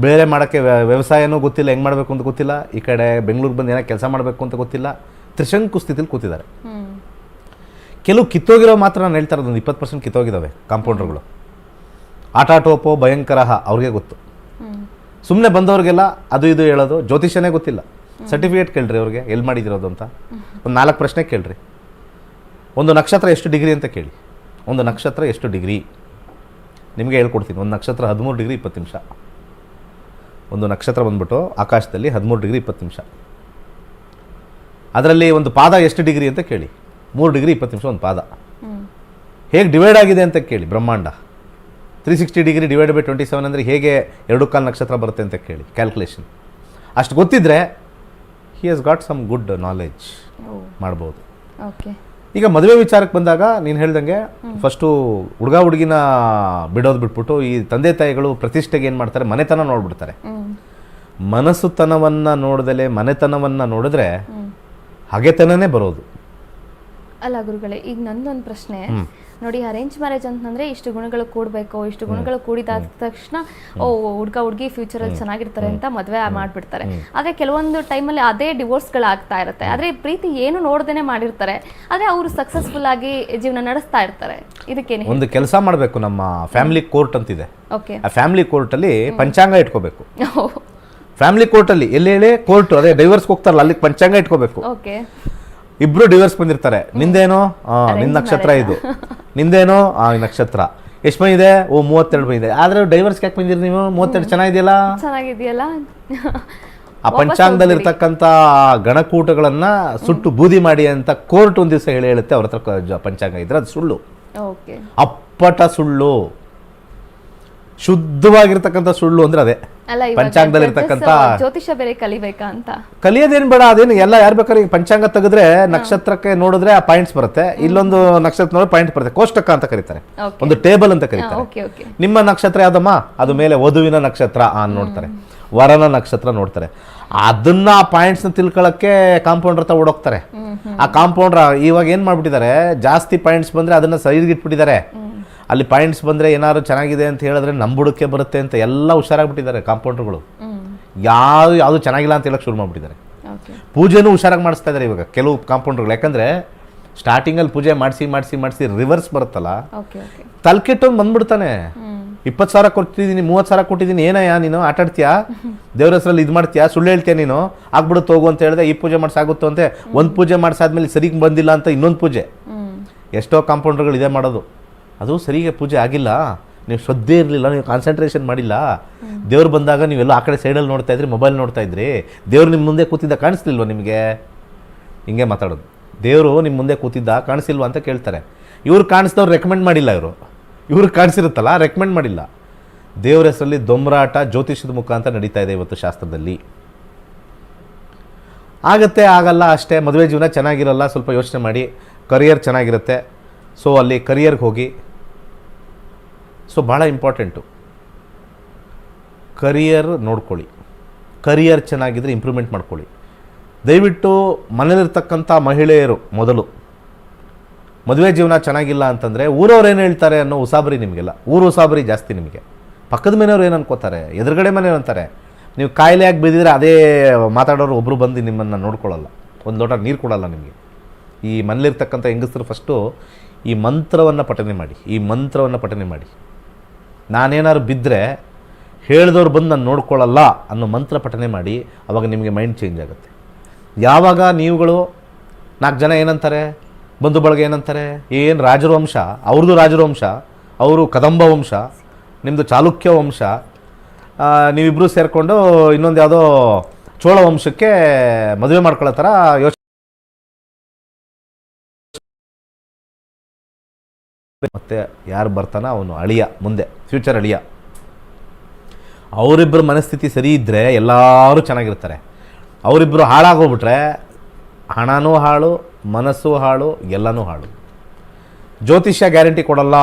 ಬೇರೆ ಮಾಡೋಕ್ಕೆ ವ್ಯ- ವ್ಯವಸಾಯನೂ ಗೊತ್ತಿಲ್ಲ ಹೆಂಗೆ ಮಾಡಬೇಕು ಅಂತ ಗೊತ್ತಿಲ್ಲ. ಈ ಕಡೆ ಬೆಂಗಳೂರಿಗೆ ಬಂದು ಏನೋ ಕೆಲಸ ಮಾಡಬೇಕು ಅಂತ ಗೊತ್ತಿಲ್ಲ. ತ್ರಿಶಂಕು ಸ್ಥಿತಿಲಿ ಕೂತಿದ್ದಾರೆ. ಕೆಲವು ಕಿತ್ತೋಗಿರೋ ಮಾತ್ರ ನಾನು ಹೇಳ್ತಾ ಇರೋದು ಒಂದು ಇಪ್ಪತ್ತು ಪರ್ಸೆಂಟ್ ಕಿತ್ತೋಗಿದ್ದಾವೆ ಕಾಂಪೌಂಡರ್ಗಳು. ಆಟಾಟೋಪೋ ಭಯಂಕರ ಅವ್ರಿಗೆ ಗೊತ್ತು. ಸುಮ್ಮನೆ ಬಂದವ್ರಿಗೆಲ್ಲ ಅದು ಇದು ಹೇಳೋದು ಜ್ಯೋತಿಷ್ಯನೇ ಗೊತ್ತಿಲ್ಲ. ಸರ್ಟಿಫಿಕೇಟ್ ಕೇಳ್ರಿ ಅವ್ರಿಗೆ ಎಲ್ಲಿ ಮಾಡಿದಿರೋದು ಅಂತ. ಒಂದು ನಾಲ್ಕು ಪ್ರಶ್ನೆ ಕೇಳ್ರಿ. ಒಂದು ನಕ್ಷತ್ರ ಎಷ್ಟು ಡಿಗ್ರಿ ಅಂತ ಕೇಳಿ. ಒಂದು ನಕ್ಷತ್ರ ಎಷ್ಟು ಡಿಗ್ರಿ? ನಿಮಗೆ ಹೇಳ್ಕೊಡ್ತೀನಿ ಒಂದು ನಕ್ಷತ್ರ ಹದಿಮೂರು ಡಿಗ್ರಿ ಇಪ್ಪತ್ತು ನಿಮಿಷ. ಒಂದು ನಕ್ಷತ್ರ ಬಂದ್ಬಿಟ್ಟು ಆಕಾಶದಲ್ಲಿ ಹದಿಮೂರು ಡಿಗ್ರಿ ಇಪ್ಪತ್ತು ನಿಮಿಷ. ಅದರಲ್ಲಿ ಒಂದು ಪಾದ ಎಷ್ಟು ಡಿಗ್ರಿ ಅಂತ ಕೇಳಿ. ಮೂರು ಡಿಗ್ರಿ ಇಪ್ಪತ್ತು ನಿಮಿಷ ಒಂದು ಪಾದ. ಹೇಗೆ ಡಿವೈಡ್ ಆಗಿದೆ ಅಂತ ಕೇಳಿ ಬ್ರಹ್ಮಾಂಡ. Three sixty degree divide by twenty seven ಅಂದರೆ ಹೇಗೆ ಎರಡು ಕಾಲು ನಕ್ಷತ್ರ ಬರುತ್ತೆ ಅಂತ ಕೇಳಿ ಕ್ಯಾಲ್ಕುಲೇಷನ್ ಅಷ್ಟು ಗೊತ್ತಿದ್ದರೆ he has got some good knowledge ಮಾಡ್ಬೋದು. ಓಕೆ. ಈಗ ಮದುವೆ ವಿಚಾರಕ್ಕೆ ಬಂದಾಗ ನೀನು ಹೇಳ್ದಂಗೆ ಫಸ್ಟು ಹುಡುಗ ಹುಡುಗಿನ ಬಿಡೋದು ಬಿಟ್ಬಿಟ್ಟು ಈ ತಂದೆ ತಾಯಿಗಳು ಪ್ರತಿಷ್ಠೆಗೆ ಏನು ಮಾಡ್ತಾರೆ ಮನೆತನ ನೋಡ್ಬಿಡ್ತಾರೆ. ಮನಸ್ಸುತನವನ್ನು ನೋಡ್ದಲೆ ಮನೆತನವನ್ನು ನೋಡಿದ್ರೆ ಹಗೆತನನೇ ಬರೋದು. ಅಲ್ಲ ಗುರುಗಳೇ ಈಗ ನಂದೊಂದು ಪ್ರಶ್ನೆ. ನೋಡಿ ಅರೇಂಜ್ ಮ್ಯಾರೇಜ್ ಅಂತಂದ್ರೆ ಇಷ್ಟು ಗುಣಗಳು ಕೂಡಬೇಕು ಇಷ್ಟು ಗುಣಗಳು ಕೂಡಿದಾದ ತಕ್ಷಣ ಓ ಹುಡ್ಗ ಹುಡುಗಿ ಫ್ಯೂಚರಲ್ಲಿ ಚೆನ್ನಾಗಿರ್ತಾರೆ ಅಂತ ಮದುವೆ ಮಾಡ್ಬಿಡ್ತಾರೆ. ಆದ್ರೆ ಕೆಲವೊಂದು ಟೈಮಲ್ಲಿ ಅದೇ ಡಿವೋರ್ಸ್ ಡಿವೋರ್ಸ್ಗಳಾಗ್ತಾ ಇರುತ್ತೆ. ಆದ್ರೆ ಪ್ರೀತಿ ಏನು ನೋಡ್ದೇನೆ ಮಾಡಿರ್ತಾರೆ. ಆದ್ರೆ ಅವರು ಸಕ್ಸಸ್ಫುಲ್ ಆಗಿ ಜೀವನ ನಡೆಸ್ತಾ ಇರ್ತಾರೆ. ಇದಕ್ಕೇನೆ ಒಂದು ಕೆಲಸ ಮಾಡಬೇಕು ನಮ್ಮ ಫ್ಯಾಮಿಲಿ ಕೋರ್ಟ್ ಅಂತಿದೆ. ಓಕೆ. ಆ ಫ್ಯಾಮಿಲಿ ಕೋರ್ಟಲ್ಲಿ ಪಂಚಾಂಗ ಇಟ್ಕೋಬೇಕು. ಫ್ಯಾಮಿಲಿ ಕೋರ್ಟಲ್ಲಿ ಅಲ್ಲಿ ಹೇಳಿ ಕೋರ್ಟ್ ಅದೇ ಡೈವರ್ಸ್ ಹೋಗ್ತಾರಲ್ಲ ಅಲ್ಲಿ ಪಂಚಾಂಗ ಇಟ್ಕೋಬೇಕು. ಓಕೆ. ಇಬ್ರು ಡಿವೋರ್ಸ್ ಬಂದಿರ್ತಾರೆ. ನಿಂದೇನೋ? ಆ, ನಿನ್ ನಕ್ಷತ್ರ ಇದು. ನಿಂದೇನೋ? ಆ ನಕ್ಷತ್ರ. ಎಷ್ಟು ಬಂದಿದೆ ಓ ಮೂವತ್ತೆರಡು ಬಂದಿದೆ ಆದ್ರೆ ಡೈವರ್ಸ್ ಯಾಕೆ ಬಂದಿರಿ ನೀವು? ಮೂವತ್ತೆರಡು ಚೆನ್ನಾಗಿದೆಯಲ್ಲ ಚೆನ್ನಾಗಿದೆಯಲ್ಲ ಆ ಪಂಚಾಂಗದಲ್ಲಿರ್ತಕ್ಕಂಥ ಗಣಕೂಟಗಳನ್ನ ಸುಟ್ಟು ಬೂದಿ ಮಾಡಿ ಅಂತ ಕೋರ್ಟ್ ಒಂದ್ ದಿವಸ ಹೇಳಿ ಹೇಳುತ್ತೆ ಅವ್ರ ಹತ್ರ ಪಂಚಾಂಗ ಇದ್ರೆ ಅದು ಸುಳ್ಳು. ಓಕೆ. ಅಪ್ಪಟ ಸುಳ್ಳು. ಶುದ್ಧವಾಗಿರ್ತಕ್ಕಂಥ ಸುಳ್ಳು ಅಂದ್ರೆ ಅದೇ. ಅಲ್ಲ ಪಂಚಾಂಗದಲ್ಲಿರ್ತಕ್ಕಂಥ judges ಜ್ಯೋತಿಷ ಬೇರೆ ಕಲಿಬೇಕಾ ಅಂತ. ಕಲಿಯೋದೇನು ಬೇಡ ಅದೇನು ಎಲ್ಲ ಯಾರು ಬೇಕಾದ್ರೆ ಈಗ ಪಂಚಾಂಗ ತೆಗೆದ್ರೆ ನಕ್ಷತ್ರಕ್ಕೆ ನೋಡಿದ್ರೆ ಆ ಪಾಯಿಂಟ್ಸ್ ಬರುತ್ತೆ. ಇಲ್ಲೊಂದು ನಕ್ಷತ್ರ ನೋಡಿ ಪಾಯಿಂಟ್ ಬರುತ್ತೆ. ಕೋಷ್ಟಕ ಅಂತ ಕರೀತಾರೆ. ಒಂದು ಟೇಬಲ್ ಅಂತ ಕರೀತಾರೆ. ನಿಮ್ಮ ನಕ್ಷತ್ರ ಯಾವ್ದಮ್ಮ? ಅದು ಮೇಲೆ ವಧುವಿನ ನಕ್ಷತ್ರ ಆ ನೋಡ್ತಾರೆ. ವರನ ನಕ್ಷತ್ರ ನೋಡ್ತಾರೆ. ಅದನ್ನ ಆ ಪಾಯಿಂಟ್ಸ್ನ ತಿಳ್ಕೊಳ್ಳೋಕ್ಕೆ ಕಾಂಪೌಂಡರ್ ಹತ್ರ ಓಡೋಗ್ತಾರೆ. ಆ ಕಾಂಪೌಂಡರ್ ಇವಾಗ ಏನು ಮಾಡ್ಬಿಟ್ಟಿದ್ದಾರೆ? ಜಾಸ್ತಿ ಪಾಯಿಂಟ್ಸ್ ಬಂದರೆ ಅದನ್ನು ಸೈಡ್ಗಿಟ್ಬಿಟ್ಟಿದ್ದಾರೆ ಅಲ್ಲಿ ಪಾಯಿಂಟ್ಸ್ ಬಂದರೆ ಏನಾದ್ರು ಚೆನ್ನಾಗಿದೆ ಅಂತ ಹೇಳಿದ್ರೆ ನಂಬುಡಕ್ಕೆ ಬರುತ್ತೆ ಅಂತ ಎಲ್ಲ ಹುಷಾರಾಗ್ಬಿಟ್ಟಿದ್ದಾರೆ ಕಾಂಪೌಂಡರ್ಗಳು. ಯಾರು ಯಾವುದು ಚೆನ್ನಾಗಿಲ್ಲ ಅಂತ ಹೇಳಕ್ಕೆ ಶುರು ಮಾಡಿಬಿಟ್ಟಿದ್ದಾರೆ. ಪೂಜೆನೂ ಹುಷಾರಾಗಿ ಮಾಡಿಸ್ತಾ ಇದ್ದಾರೆ ಇವಾಗ ಕೆಲವು ಕಾಂಪೌಂಡರ್ಗಳು. ಯಾಕಂದರೆ ಸ್ಟಾರ್ಟಿಂಗಲ್ಲಿ ಪೂಜೆ ಮಾಡಿಸಿ ಮಾಡಿಸಿ ಮಾಡಿಸಿ ರಿವರ್ಸ್ ಬರುತ್ತಲ್ಲ? ತಲೆಕೆಟ್ಟೊಂದು ಬಂದ್ಬಿಡ್ತಾನೆ. ಇಪ್ಪತ್ತು ಸಾವಿರ ಕೊಟ್ಟಿದ್ದೀನಿ ಮೂವತ್ತು ಸಾವಿರ ಕೊಟ್ಟಿದ್ದೀನಿ ಏನಯ್ಯ ನೀನು? ಆಟಾಡ್ತೀಯಾ ದೇವ್ರ ಹೆಸರಲ್ಲಿ ಇದು ಮಾಡ್ತೀಯಾ? ಸುಳ್ಳು ಹೇಳ್ತೀಯ ನೀನು? ಆಗ್ಬಿಡುತ್ತೆ ಹೋಗು ಅಂತ ಹೇಳಿದೆ ಈ ಪೂಜೆ ಮಾಡ್ಸಾಗುತ್ತೋ ಅಂತೆ. ಒಂದು ಪೂಜೆ ಮಾಡಿಸಾದ್ಮೇಲೆ ಸರಿಗೆ ಬಂದಿಲ್ಲ ಅಂತ ಇನ್ನೊಂದು ಪೂಜೆ. ಎಷ್ಟೋ ಕಾಂಪೌಂಡರ್ಗಳು ಇದೇ ಮಾಡೋದು. ಅದು ಸರಿಗೆ ಪೂಜೆ ಆಗಿಲ್ಲ. ನೀವು ಶ್ರದ್ಧೆ ಇರಲಿಲ್ಲ, ನೀವು ಕಾನ್ಸಂಟ್ರೇಷನ್ ಮಾಡಿಲ್ಲ. ದೇವ್ರು ಬಂದಾಗ ನೀವೆಲ್ಲ ಆ ಕಡೆ ಸೈಡಲ್ಲಿ ನೋಡ್ತಾ ಇದ್ರಿ ಮೊಬೈಲ್ ನೋಡ್ತಾ ಇದ್ರಿ. ದೇವ್ರು ನಿಮ್ಮ ಮುಂದೆ ಕೂತಿದ್ದ ಕಾಣಿಸ್ಲಿಲ್ವ ನಿಮಗೆ? ಹಿಂಗೆ ಮಾತಾಡೋದು. ದೇವರು ನಿಮ್ಮ ಮುಂದೆ ಕೂತಿದ್ದ ಕಾಣಿಸಿಲ್ವಾ ಅಂತ ಕೇಳ್ತಾರೆ. ಇವ್ರು ಕಾಣಿಸ್ದವ್ರು ರೆಕಮೆಂಡ್ ಮಾಡಿಲ್ಲ ಇವರು. ಇವ್ರು ಕಾಣಿಸಿರುತ್ತಲ್ಲ ರೆಕಮೆಂಡ್ ಮಾಡಿಲ್ಲ. ದೇವ್ರ ಹೆಸರಲ್ಲಿ ದೊಂಬರಾಟ ಜ್ಯೋತಿಷದ ಮುಖಾಂತರ ನಡೀತಾ ಇದೆ ಇವತ್ತು ಶಾಸ್ತ್ರದಲ್ಲಿ. ಆಗತ್ತೆ, ಆಗಲ್ಲ ಅಷ್ಟೇ. ಮದುವೆ ಜೀವನ ಚೆನ್ನಾಗಿರಲ್ಲ, ಸ್ವಲ್ಪ ಯೋಚನೆ ಮಾಡಿ. ಕರಿಯರ್ ಚೆನ್ನಾಗಿರುತ್ತೆ. ಸೊ ಅಲ್ಲಿ ಕರಿಯರ್ಗೆ ಹೋಗಿ. ಸೊ ಭಾಳ ಇಂಪಾರ್ಟೆಂಟು ಕರಿಯರ್ ನೋಡ್ಕೊಳ್ಳಿ. ಕರಿಯರ್ ಚೆನ್ನಾಗಿದ್ದರೆ ಇಂಪ್ರೂವ್ಮೆಂಟ್ ಮಾಡ್ಕೊಳ್ಳಿ. ದಯವಿಟ್ಟು ಮನೇಲಿರ್ತಕ್ಕಂಥ ಮಹಿಳೆಯರು ಮೊದಲು. ಮದುವೆ ಜೀವನ ಚೆನ್ನಾಗಿಲ್ಲ ಅಂತಂದರೆ ಊರವ್ರು ಏನು ಹೇಳ್ತಾರೆ ಅನ್ನೋ ಉಸಾಬರಿ ನಿಮಗೆಲ್ಲ. ಊರು ಉಸಾಬರಿ ಜಾಸ್ತಿ ನಿಮಗೆ. ಪಕ್ಕದ ಮನೆಯವ್ರು ಏನು ಅನ್ಕೋತಾರೆ? ಎದುರುಗಡೆ ಮನೆಯವ್ರು ಅಂತಾರೆ. ನೀವು ಕಾಯಿಲೆಯಾಗಿ ಬಿದ್ದಿದ್ರೆ ಅದೇ ಮಾತಾಡೋರು ಒಬ್ಬರು ಬಂದು ನಿಮ್ಮನ್ನು ನೋಡ್ಕೊಳ್ಳಲ್ಲ. ಒಂದು ಲೋಟ ನೀರು ಕೊಡಲ್ಲ ನಿಮಗೆ. ಈ ಮನೇಲಿರ್ತಕ್ಕಂಥ ಹೆಂಗಸರು ಫಸ್ಟು ಈ ಮಂತ್ರವನ್ನು ಪಠನೆ ಮಾಡಿ, ಈ ಮಂತ್ರವನ್ನು ಪಠನೆ ಮಾಡಿ. ನಾನೇನಾದ್ರು ಬಿದ್ದರೆ ಹೇಳಿದವ್ರು ಬಂದು ನಾನು ನೋಡ್ಕೊಳ್ಳಲ್ಲ ಅನ್ನೋ ಮಂತ್ರ ಪಠನೆ ಮಾಡಿ, ಅವಾಗ ನಿಮಗೆ ಮೈಂಡ್ ಚೇಂಜ್ ಆಗುತ್ತೆ. ಯಾವಾಗ ನೀವುಗಳು ನಾಲ್ಕು ಜನ ಏನಂತಾರೆ? ಬಂಧು ಬಳಗ ಏನಂತಾರೆ? ಏನು ರಾಜರ ವಂಶ? ಅವ್ರದ್ದು ರಾಜರ ವಂಶ, ಅವರು ಕದಂಬ ವಂಶ ನಿಮ್ಮದು ಚಾಲುಕ್ಯ ವಂಶ ನೀವಿಬ್ಬರು ಸೇರಿಕೊಂಡು ಇನ್ನೊಂದು ಯಾವುದೋ ಚೋಳ ವಂಶಕ್ಕೆ ಮದುವೆ ಮಾಡ್ಕೊಳ್ಳೋ ಥರ ಯೋಚನೆ ಮತ್ತೆ ಯಾರು ಬರ್ತಾನ ಅವನು ಅಳಿಯ, ಮುಂದೆ ಫ್ಯೂಚರ್ ಅಳಿಯ. ಅವರಿಬ್ಬರ ಮನಸ್ಥಿತಿ ಸರಿ ಇದ್ದರೆ ಎಲ್ಲರೂ ಚೆನ್ನಾಗಿರ್ತಾರೆ. ಅವರಿಬ್ಬರು ಹಾಳಾಗೋಗ್ಬಿಟ್ರೆ ಹಣನೂ ಹಾಳು, ಮನಸ್ಸು ಹಾಳು, ಎಲ್ಲನೂ ಹಾಳು. ಜ್ಯೋತಿಷ್ಯ ಗ್ಯಾರಂಟಿ ಕೊಡಲ್ಲ.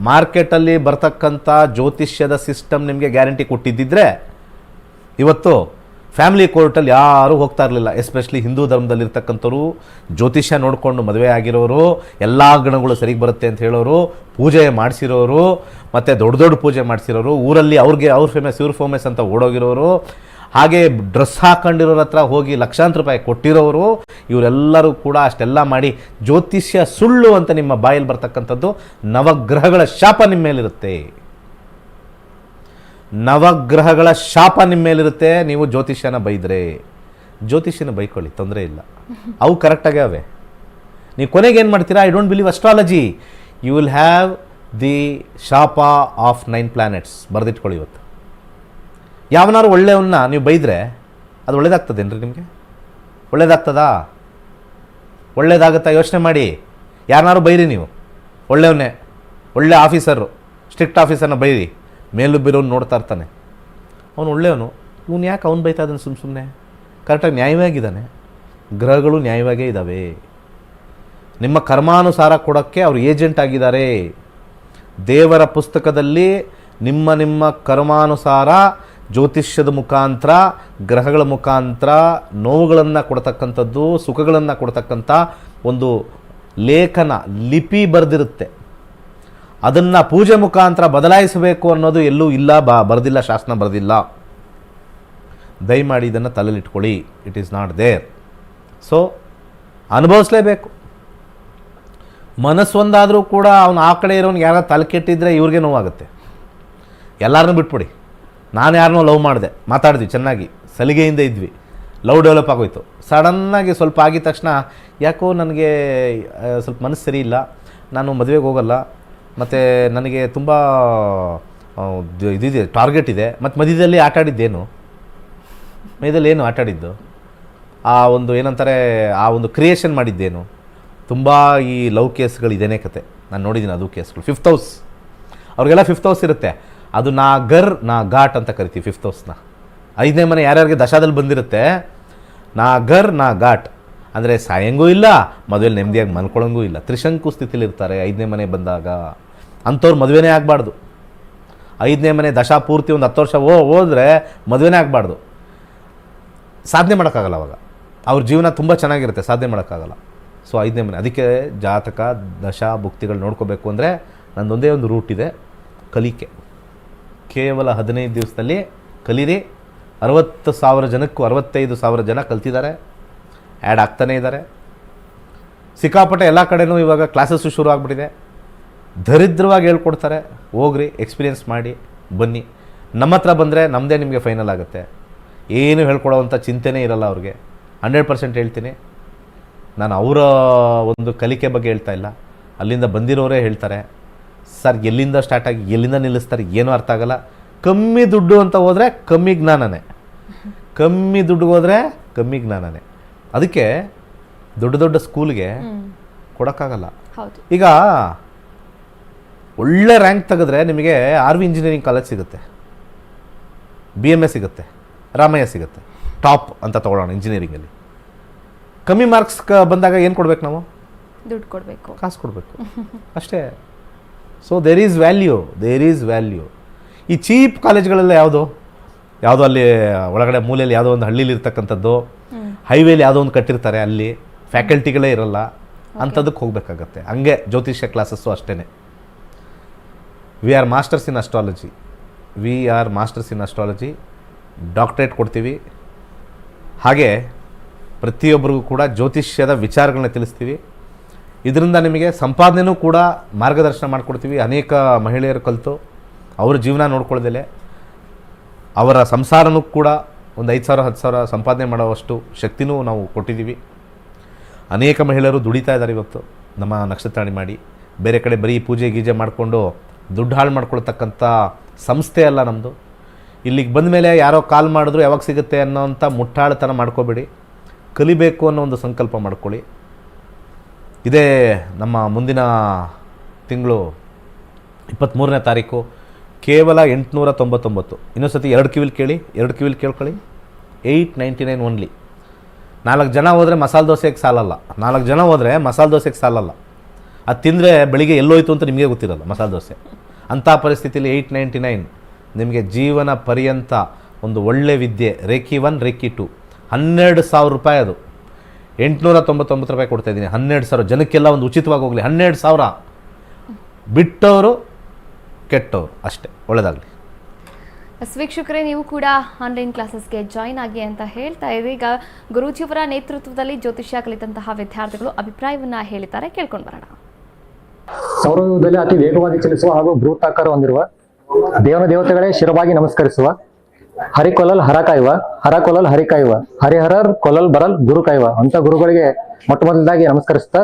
ಮಾರ್ಕೆಟಲ್ಲಿ ಬರ್ತಕ್ಕಂಥ ಜ್ಯೋತಿಷ್ಯದ ಸಿಸ್ಟಮ್ ನಿಮಗೆ ಗ್ಯಾರಂಟಿ ಕೊಟ್ಟಿದ್ದಿದ್ರೆ ಇವತ್ತು ಫ್ಯಾಮಿಲಿ ಕೋರ್ಟಲ್ಲಿ ಯಾರೂ ಹೋಗ್ತಾ ಇರಲಿಲ್ಲ. ಎಸ್ಪೆಷಲಿ ಹಿಂದೂ ಧರ್ಮದಲ್ಲಿರ್ತಕ್ಕಂಥವ್ರು ಜ್ಯೋತಿಷ್ಯ ನೋಡಿಕೊಂಡು ಮದುವೆ ಆಗಿರೋರು, ಎಲ್ಲ ಗಣಗಳು ಸರಿಗೆ ಬರುತ್ತೆ ಅಂತ ಹೇಳೋರು, ಪೂಜೆ ಮಾಡಿಸಿರೋರು, ಮತ್ತು ದೊಡ್ಡ ದೊಡ್ಡ ಪೂಜೆ ಮಾಡಿಸಿರೋರು, ಊರಲ್ಲಿ ಅವ್ರಿಗೆ ಅವ್ರ ಫೇಮಸ್ ಇವ್ರ ಫೇಮಸ್ ಅಂತ ಓಡೋಗಿರೋರು, ಹಾಗೆ ಡ್ರೆಸ್ ಹಾಕೊಂಡಿರೋರ ಹತ್ರ ಹೋಗಿ ಲಕ್ಷಾಂತರ ರೂಪಾಯಿ ಕೊಟ್ಟಿರೋರು, ಇವರೆಲ್ಲರೂ ಕೂಡ ಅಷ್ಟೆಲ್ಲ ಮಾಡಿ ಜ್ಯೋತಿಷ್ಯ ಸುಳ್ಳು ಅಂತ ನಿಮ್ಮ ಬಾಯಲ್ಲಿ ಬರ್ತಕ್ಕಂಥದ್ದು ನವಗ್ರಹಗಳ ಶಾಪ ನಿಮ್ಮ ಮೇಲಿರುತ್ತೆ. ನವಗ್ರಹಗಳ ಶಾಪ ನಿಮ್ಮ ಮೇಲಿರುತ್ತೆ, ನೀವು ಜ್ಯೋತಿಷ್ಯನ ಬೈದ್ರೆ. ಜ್ಯೋತಿಷ್ಯನ ಬೈಕೊಳ್ಳಿ, ತೊಂದರೆ ಇಲ್ಲ. ಅವು ಕರೆಕ್ಟಾಗೇ ಅವೆ. ನೀವು ಕೊನೆಗೆ ಏನು ಮಾಡ್ತೀರಾ? I don't believe astrology you will have the ಶಾಪ ಆಫ್ ನೈನ್ ಪ್ಲಾನೆಟ್ಸ್ ಬರೆದಿಟ್ಕೊಳ್ಳಿ ಇವತ್ತು. ಯಾವನಾರು ಒಳ್ಳೆಯವನ್ನ ನೀವು ಬೈದರೆ, ಅದು ಒಳ್ಳೇದಾಗ್ತದೇನ್ರಿ ನಿಮಗೆ? ಒಳ್ಳೇದಾಗ್ತದಾ? ಒಳ್ಳೇದಾಗುತ್ತಾ? ಯೋಚನೆ ಮಾಡಿ. ಯಾರನ್ನಾರು ಬೈರಿ ನೀವು? ಒಳ್ಳೆಯವನ್ನೇ. ಒಳ್ಳೆ ಆಫೀಸರು ಸ್ಟ್ರಿಕ್ಟ್ ಆಫೀಸರ್ನ ಬೈರಿ. ಮೇಲು ಬಿರೋನು ನೋಡ್ತಾ ಇರ್ತಾನೆ. ಅವನು ಒಳ್ಳೆಯವನು. ಇವನು ಯಾಕೆ ಅವ್ನು ಬೈತಾ ಇದ್ದಾನೆ ಸುಮ್ಮ ಸುಮ್ಮನೆ ಕರೆಕ್ಟಾಗಿ ನ್ಯಾಯವಾಗಿದ್ದಾನೆ. ಗ್ರಹಗಳು ನ್ಯಾಯವಾಗೇ ಇದ್ದಾವೆ ನಿಮ್ಮ ಕರ್ಮಾನುಸಾರ ಕೊಡೋಕ್ಕೆ ಅವರು ಏಜೆಂಟ್ ಆಗಿದ್ದಾರೆ. ದೇವರ ಪುಸ್ತಕದಲ್ಲಿ ನಿಮ್ಮ ನಿಮ್ಮ ಕರ್ಮಾನುಸಾರ, ಜ್ಯೋತಿಷ್ಯದ ಮುಖಾಂತರ, ಗ್ರಹಗಳ ಮುಖಾಂತರ, ನೋವುಗಳನ್ನು ಕೊಡ್ತಕ್ಕಂಥದ್ದು, ಸುಖಗಳನ್ನು ಕೊಡ್ತಕ್ಕಂಥ ಒಂದು ಲೇಖನ, ಲಿಪಿ ಬರೆದಿರುತ್ತೆ. ಅದನ್ನು ಪೂಜೆ ಮುಖಾಂತರ ಬದಲಾಯಿಸಬೇಕು ಅನ್ನೋದು ಎಲ್ಲೂ ಇಲ್ಲ, ಬಾ, ಬರೆದಿಲ್ಲ, ಶಾಸನ ಬರೆದಿಲ್ಲ. ದಯಮಾಡಿ ಇದನ್ನು ತಲೆಲಿಟ್ಕೊಳ್ಳಿ. It is not there so ಅನುಭವಿಸ್ಲೇಬೇಕು. ಮನಸ್ಸೊಂದಾದರೂ ಕೂಡ ಅವನು ಆ ಕಡೆ ಇರೋನಿಗೆ ಯಾರು ತಲೆ ಕೆಟ್ಟಿದ್ರೆ ಇವ್ರಿಗೆ ನೋವಾಗುತ್ತೆ. ಎಲ್ಲರನ್ನೂ ಬಿಟ್ಬಿಡಿ. ನಾನು ಯಾರನ್ನೋ ಲವ್ ಮಾಡಿದೆ. ಮಾತಾಡಿದ್ವಿ ಚೆನ್ನಾಗಿ. ಸಲಿಗೆಯಿಂದ ಇದ್ವಿ. ಲವ್ ಡೆವಲಪ್ ಆಗೋಯ್ತು. ಸಡನ್ನಾಗಿ ಸ್ವಲ್ಪ ಆಗಿದ ತಕ್ಷಣ ಯಾಕೋ ನನಗೆ ಸ್ವಲ್ಪ ಮನಸ್ಸು ಸರಿ ಇಲ್ಲ. ನಾನು ಮದುವೆಗೆ ಹೋಗಲ್ಲ. ಮತ್ತು ನನಗೆ ತುಂಬ ಇದಿದೆ ಟಾರ್ಗೆಟ್ ಇದೆ. ಮತ್ತು ಮಧ್ಯದಲ್ಲಿ ಆಟ ಆಡಿದ್ದೇನು? ಮಧ್ಯದಲ್ಲಿ ಏನು ಆಟ ಆಡಿದ್ದು? ಆ ಒಂದು ಏನಂತಾರೆ, ಆ ಒಂದು ಕ್ರಿಯೇಷನ್ ಮಾಡಿದ್ದೇನು? ತುಂಬ ಈ ಲವ್ ಕೇಸ್ಗಳು ಕತೆ. ನಾನು ನೋಡಿದ್ದೀನಿ ಅದು ಕೇಸ್ಗಳು. ಫಿಫ್ತ್ ಹೌಸ್ ಅವ್ರಿಗೆಲ್ಲ ಫಿಫ್ತ್ ಹೌಸ್ ಇರುತ್ತೆ. ಅದು ನಾ ಗರ್, ನಾ ಘಾಟ್ ಅಂತ ಕರಿತೀವಿ ಫಿಫ್ತ್ ಹೌಸ್ನ ಐದನೇ ಮನೆ ಯಾರ್ಯಾರಿಗೆ ದಶಾದಲ್ಲಿ ಬಂದಿರುತ್ತೆ, ನಾ ಗರ್, ನಾ ಘಾಟ್. ಅಂದರೆ ಸಾಯಂಗೂ ಇಲ್ಲ, ಮದುವೆಲಿ ನೆಮ್ಮದಿಯಾಗಿ ಮಲ್ಕೊಳ್ಳೋಂಗೂ ಇಲ್ಲ. ತ್ರಿಶಂಕು ಸ್ಥಿತಿಲಿ ಇರ್ತಾರೆ ಐದನೇ ಮನೆ ಬಂದಾಗ. ಅಂಥವ್ರು ಮದುವೆನೇ ಆಗಬಾರ್ದು. ಐದನೇ ಮನೆ ದಶಾ ಪೂರ್ತಿ ಒಂದು ಹತ್ತು ವರ್ಷ ಓ ಹೋದರೆ ಮದುವೆನೇ ಆಗಬಾರ್ದು. ಸಾಧನೆ ಮಾಡೋಕ್ಕಾಗಲ್ಲ ಅವಾಗ. ಅವ್ರ ಜೀವನ ತುಂಬ ಚೆನ್ನಾಗಿರುತ್ತೆ, ಸಾಧನೆ ಮಾಡೋಕ್ಕಾಗಲ್ಲ. ಸೊ ಐದನೇ ಮನೆ, ಅದಕ್ಕೆ ಜಾತಕ, ದಶಾ, ಭುಕ್ತಿಗಳು ನೋಡ್ಕೋಬೇಕು ಅಂದರೆ ನಂದೊಂದೇ ಒಂದು ರೂಟ್ ಇದೆ, ಕಲಿಕೆ. ಕೇವಲ ಹದಿನೈದು ದಿವಸದಲ್ಲಿ ಕಲೀರಿ, ಅರವತ್ತು ಸಾವಿರ ಜನಕ್ಕೂ, ಅರವತ್ತೈದು ಸಾವಿರ ಜನ ಕಲ್ತಿದ್ದಾರೆ. ಆ್ಯಡ್ ಆಗ್ತಾನೇ ಇದ್ದಾರೆ ಸಿಕ್ಕಾಪಟ್ಟೆ ಎಲ್ಲ ಕಡೆನೂ ಇವಾಗ ಕ್ಲಾಸಸ್ಸು ಶುರು ಆಗಿಬಿಟ್ಟಿದೆ. ದರಿದ್ರವಾಗಿ ಹೇಳ್ಕೊಡ್ತಾರೆ. ಹೋಗ್ರಿ ಎಕ್ಸ್ಪೀರಿಯೆನ್ಸ್ ಮಾಡಿ, ಬನ್ನಿ. ನಮ್ಮ ಹತ್ರ ಬಂದರೆ ನಮ್ಮದೇ ನಿಮಗೆ ಫೈನಲ್ ಆಗುತ್ತೆ. ಏನು ಹೇಳ್ಕೊಡೋವಂಥ ಚಿಂತೆನೇ ಇರಲ್ಲ ಅವ್ರಿಗೆ. ಹಂಡ್ರೆಡ್ ಪರ್ಸೆಂಟ್ ಹೇಳ್ತೀನಿ. ನಾನು ಅವರ ಒಂದು ಕಲಿಕೆ ಬಗ್ಗೆ ಹೇಳ್ತಾ ಇಲ್ಲ. ಅಲ್ಲಿಂದ ಬಂದಿರೋರೇ ಹೇಳ್ತಾರೆ. ಸರ್, ಎಲ್ಲಿಂದ ಸ್ಟಾರ್ಟ್ ಆಗಿ, ಎಲ್ಲಿಂದ ನಿಲ್ಲಿಸ್ತಾರೆ ಏನೂ ಅರ್ಥ ಆಗಲ್ಲ. ಕಮ್ಮಿ ದುಡ್ಡು ಅಂತ ಹೋದರೆ ಕಮ್ಮಿ ಜ್ಞಾನನೇ. ಕಮ್ಮಿ ದುಡ್ಡು ಹೋದರೆ ಕಮ್ಮಿ ಜ್ಞಾನನೇ. ಅದಕ್ಕೆ ದೊಡ್ಡ ದೊಡ್ಡ ಸ್ಕೂಲ್ಗೆ ಕೊಡೋಕ್ಕಾಗಲ್ಲ. ಈಗ ಒಳ್ಳೆ ರ್ಯಾಂಕ್ ತೆಗೆದ್ರೆ ನಿಮಗೆ ಆರ್ ವಿ ಇಂಜಿನಿಯರಿಂಗ್ ಕಾಲೇಜ್ ಸಿಗುತ್ತೆ. ಬಿ ಎಂ ಎ ಸಿಗುತ್ತೆ. ರಾಮಯ್ಯ ಸಿಗುತ್ತೆ. ಟಾಪ್ ಅಂತ ತೊಗೊಳ್ಳೋಣ ಇಂಜಿನಿಯರಿಂಗಲ್ಲಿ ಕಮ್ಮಿ ಮಾರ್ಕ್ಸ್ ಕ ಬಂದಾಗ ಏನು ಕೊಡ್ಬೇಕು ನಾವು? ದುಡ್ಡು ಕೊಡಬೇಕು. ಕಾಸು ಕೊಡಬೇಕು. ಅಷ್ಟೇ. So there is value there is value ಈ ಚೀಪ್ ಕಾಲೇಜ್ಗಳೆಲ್ಲ ಯಾವುದು? ಯಾವುದೋ ಅಲ್ಲಿ ಒಳಗಡೆ ಮೂಲೆಯಲ್ಲಿ ಯಾವುದೋ ಒಂದು ಹಳ್ಳಿಲಿ ಇರ್ತಕ್ಕಂಥದ್ದು. ಹೈವೇಲಿ ಯಾವುದೋ ಒಂದು ಕಟ್ಟಿರ್ತಾರೆ ಅಲ್ಲಿ ಫ್ಯಾಕಲ್ಟಿಗಳೇ ಇರಲ್ಲ ಅಂಥದ್ದಕ್ಕೆ ಹೋಗಬೇಕಾಗತ್ತೆ. ಹಂಗೆ ಜ್ಯೋತಿಷ್ಯ ಕ್ಲಾಸಸ್ಸು ಅಷ್ಟೇ we are masters in astrology we are masters in astrology doctorate ಕೊಡ್ತೀವಿ. ಹಾಗೆ ಪ್ರತಿಯೊಬ್ಬರಿಗೂ ಕೂಡ ಜ್ಯೋತಿಷ್ಯದ ವಿಚಾರಗಳನ್ನ ತಿಳಿಸ್ತೀವಿ. ಇದರಿಂದ ನಿಮಗೆ ಸಂಪಾದನೆಯೂ ಕೂಡ ಮಾರ್ಗದರ್ಶನ ಮಾಡಿಕೊಡ್ತೀವಿ. ಅನೇಕ ಮಹಿಳೆಯರು ಕಲಿತು ಅವರ ಜೀವನ ನೋಡ್ಕೊಳ್ಳೋದಿಲ್ಲ. ಅವರ ಸಂಸಾರನೂ ಕೂಡ ಒಂದು ಐದು ಸಾವಿರ, ಹತ್ತು ಸಾವಿರ ಸಂಪಾದನೆ ಮಾಡುವಷ್ಟು ಶಕ್ತಿನೂ ನಾವು ಕೊಟ್ಟಿದ್ದೀವಿ. ಅನೇಕ ಮಹಿಳೆಯರು ದುಡಿತಾ ಇದ್ದಾರೆ ಇವತ್ತು ನಮ್ಮ ನಕ್ಷತ್ರಾಣಿ ಮಾಡಿ. ಬೇರೆ ಕಡೆ ಬರೀ ಪೂಜೆ ಗೀಜೆ ಮಾಡಿಕೊಂಡು ದುಡ್ಡು ಹಾಳು ಮಾಡ್ಕೊಳ್ತಕ್ಕಂಥ ಸಂಸ್ಥೆ ಅಲ್ಲ ನಮ್ಮದು ಇಲ್ಲಿಗೆ ಬಂದ ಮೇಲೆ ಯಾರೋ ಕಾಲ್ ಮಾಡಿದ್ರು ಯಾವಾಗ ಸಿಗುತ್ತೆ ಅನ್ನೋಂಥ ಮುಟ್ಟಾಳತನ ಮಾಡ್ಕೋಬೇಡಿ. ಕಲಿಬೇಕು ಅನ್ನೋ ಒಂದು ಸಂಕಲ್ಪ ಮಾಡ್ಕೊಳ್ಳಿ. ಇದೇ ನಮ್ಮ ಮುಂದಿನ ತಿಂಗಳು ಇಪ್ಪತ್ತ್ಮೂರನೇ ತಾರೀಕು, ಕೇವಲ ಎಂಟುನೂರ ತೊಂಬತ್ತೊಂಬತ್ತು. ಇನ್ನೊಂದು ಸತಿ ಎರಡು ಕಿವಿಲ್ ಕೇಳಿ, ಎರಡು ಕಿವಿಲ್ ಕೇಳ್ಕೊಳ್ಳಿ. ಏಯ್ಟ್ ನೈಂಟಿ ನೈನ್ ಓನ್ಲಿ ನಾಲ್ಕು ಜನ ಹೋದರೆ ಮಸಾಲೆ ದೋಸೆಗೆ ಸಾಲಲ್ಲ. ನಾಲ್ಕು ಜನ ಹೋದರೆ ಮಸಾಲೆ ದೋಸೆಗೆ ಸಾಲಲ್ಲ. ಅದು ತಿಂದರೆ ಬೆಳಿಗ್ಗೆ ಎಲ್ಲೋಯ್ತು ಅಂತ ನಿಮಗೆ ಗೊತ್ತಿರಲ್ಲ ಮಸಾಲೆ ದೋಸೆ. ಅಂಥ ಪರಿಸ್ಥಿತಿಯಲ್ಲಿ ಏಯ್ಟ್ ನೈಂಟಿ ನೈನ್ ನಿಮಗೆ ಜೀವನ ಪರ್ಯಂತ ಒಂದು ಒಳ್ಳೆ ವಿದ್ಯೆ, ರೇಖಿ ಒನ್ ರೇಖಿ ಟು ಹನ್ನೆರಡು ಸಾವಿರ ರೂಪಾಯಿ ಅದು. ಎಂಟುನೂರ ತೊಂಬತ್ತೊಂಬತ್ತು ರೂಪಾಯಿ ಕೊಡ್ತಾ ಇದ್ದೀನಿ. ಹನ್ನೆರಡು ಸಾವಿರ. ಜನಕ್ಕೆಲ್ಲ ಒಂದು ಉಚಿತವಾಗಿ ಹೋಗಲಿ. ಹನ್ನೆರಡು ಸಾವಿರ. ಬಿಟ್ಟವರು, ಕೆಟ್ಟವರು, ಅಷ್ಟೇ. ಒಳ್ಳೆಯದಾಗಲಿ ವೀಕ್ಷಕರೇ, ನೀವು ಕೂಡ ಆನ್ಲೈನ್ ಕ್ಲಾಸಸ್ಗೆ ಜಾಯಿನ್ ಆಗಿ ಅಂತ ಹೇಳ್ತಾ ಇದ್ದೀವಿ ಈಗ ಗುರೂಜಿಯವರ ನೇತೃತ್ವದಲ್ಲಿ ಜ್ಯೋತಿಷ್ಯ ಕಲಿತಂತಹ ವಿದ್ಯಾರ್ಥಿಗಳು ಅಭಿಪ್ರಾಯವನ್ನ ಹೇಳಿದ್ದಾರೆ. ಕೇಳ್ಕೊಂಡು ಬರೋಣ. ಸೌರದಲ್ಲಿ ಅತಿ ವೇಗವಾಗಿ ಚಲಿಸುವ ಹಾಗೂ ಬೃಹತ್ತಾಕಾರ ಹೊಂದಿರುವ ದೇವನ ದೇವತೆಗಳೇ ಶಿರವಾಗಿ ನಮಸ್ಕರಿಸುವ, ಹರಿ ಕೊಲಲ್ ಹರ ಕಾಯುವ, ಹರ ಕೊಲಲ್ ಹರಿ ಕಾಯುವ ಹರಿಹರರ್ ಕೊಲಲ್ ಬರಲ್ ಗುರು ಕಾಯುವ ಅಂತ ಗುರುಗಳಿಗೆ ಮೊಟ್ಟ ಮೊದಲದಾಗಿ ನಮಸ್ಕರಿಸ್ತಾ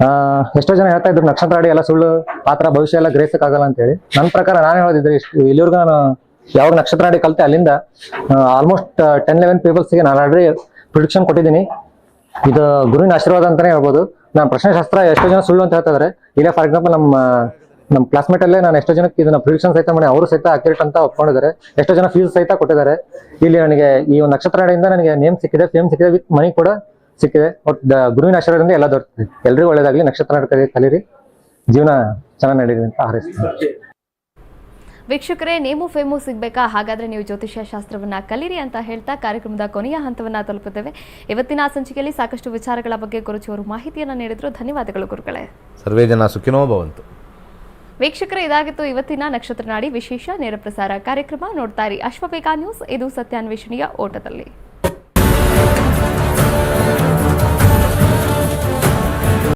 ಆ, ಎಷ್ಟೋ ಜನ ಹೇಳ್ತಾ ಇದ್ರು, ನಕ್ಷತ್ರ ಅಡಿ ಎಲ್ಲ ಸುಳ್ಳು, ಪಾತ್ರ, ಭವಿಷ್ಯ ಎಲ್ಲ ಗ್ರಹಿಸಕ್ಕಾಗಲ್ಲ ಅಂತ ಹೇಳಿ ನನ್ನ ಪ್ರಕಾರ ನಾನು ಹೇಳೋದಿದ್ರೆ ಇಲ್ಲಿವರೆಗೂ ನಾನು ಯಾವಾಗ ನಕ್ಷತ್ರ ಆಡಿ ಕಲಿತೆ ಅಲ್ಲಿಂದ ಆಲ್ಮೋಸ್ಟ್ ಟೆನ್ ಲೆವೆನ್ ಪೀಪಲ್ಸ್ಗೆ ನಾನು ಆಲ್ರೆಡಿ ಪ್ರಿಡಿಕ್ಷನ್ ಕೊಟ್ಟಿದ್ದೀನಿ. ಇದು ಗುರುವಿನ ಆಶೀರ್ವಾದ ಅಂತಾನೆ ಹೇಳ್ಬೋದು. ನಾನು ಪ್ರಶ್ನೆಶಾಸ್ತ್ರ ಎಷ್ಟೋ ಜನ ಸುಳ್ಳು ಅಂತ ಹೇಳ್ತಾ ಇದಾರೆ. ಇಲ್ಲ ಫಾರ್ ಎಕ್ಸಾಂಪಲ್ ನಮ್ಮ ನಮ್ಮ ಕ್ಲಾಸ್ಮೇಟ್ ಅಲ್ಲೇ ನಾನು ಎಷ್ಟೋ ಜನಕ್ಕೆ ಇದನ್ನ ಪ್ರೊಡಿಕ್ಷನ್ ಸಹಿತ ಮಾಡಿ ಅವರು ಸಹಿತ ಅಕ್ಯುರೇಟ್ ಅಂತ ಒಪ್ಕೊಂಡಿದ್ದಾರೆ. ಎಷ್ಟೋ ಜನ ಫೀಸ್ ಸಹಿತ ಕೊಟ್ಟಿದ್ದಾರೆ. ಇಲ್ಲಿ ನನಗೆ ಈ ಒಂದು ನಕ್ಷತ್ರ ಅಡಿಯಿಂದ ನನಗೆ ನೇಮ್ ಸಿಕ್ಕಿದೆ ಫೇಮ್ ಸಿಕ್ಕಿದೆ ವಿತ್ ಮನಿ ಕೂಡ ಸಿಕ್ಕಿದೆ. ಬಟ್ ಗುರುವಿನ ಆಶೀರ್ವಾದದಿಂದ ಎಲ್ಲ ದೊರೆತಿದೆ ಎಲ್ಲರಿಗೂ ಒಳ್ಳೇದಾಗಲಿ ನಕ್ಷತ್ರ ಕಲಿರಿ. ಜೀವನ ಚೆನ್ನಾಗಿ ನಡೀಲಿ ಅಂತ ಹಾರೈಸ್ತೀನಿ. ವೀಕ್ಷಕರೇ ನೇಮು ಫೇಮು ಸಿಗಬೇಕಾ? ಹಾಗಾದ್ರೆ ನೀವು ಜ್ಯೋತಿಷ್ಯ ಶಾಸ್ತ್ರವನ್ನ ಕಲೀರಿ ಅಂತ ಹೇಳ್ತಾ ಕಾರ್ಯಕ್ರಮದ ಕೊನೆಯ ಹಂತವನ್ನ ತಲುಪುತ್ತೇವೆ. ಇವತ್ತಿನ ಸಂಚಿಕೆಯಲ್ಲಿ ಸಾಕಷ್ಟು ವಿಚಾರಗಳ ಬಗ್ಗೆ ಗುರುಜಿಯವರು ಮಾಹಿತಿಯನ್ನು ನೀಡಿದ್ರು. ಧನ್ಯವಾದಗಳು ಗುರುಗಳೇ. ಸರ್ವೇ ಜನ ಸುಖಿನೋ ಭವಂತು. ವೀಕ್ಷಕರೇ ಇದಾಗಿತ್ತು ಇವತ್ತಿನ ನಕ್ಷತ್ರ ನಾಡಿ ವಿಶೇಷ ನೇರ ಪ್ರಸಾರ ಕಾರ್ಯಕ್ರಮ. ನೋಡ್ತಾ ಇರಿ ಅಶ್ವಬೇಗ ನ್ಯೂಸ್. ಇದು ಸತ್ಯಾನ್ವೇಷಣೆಯ ಓಟದಲ್ಲಿ.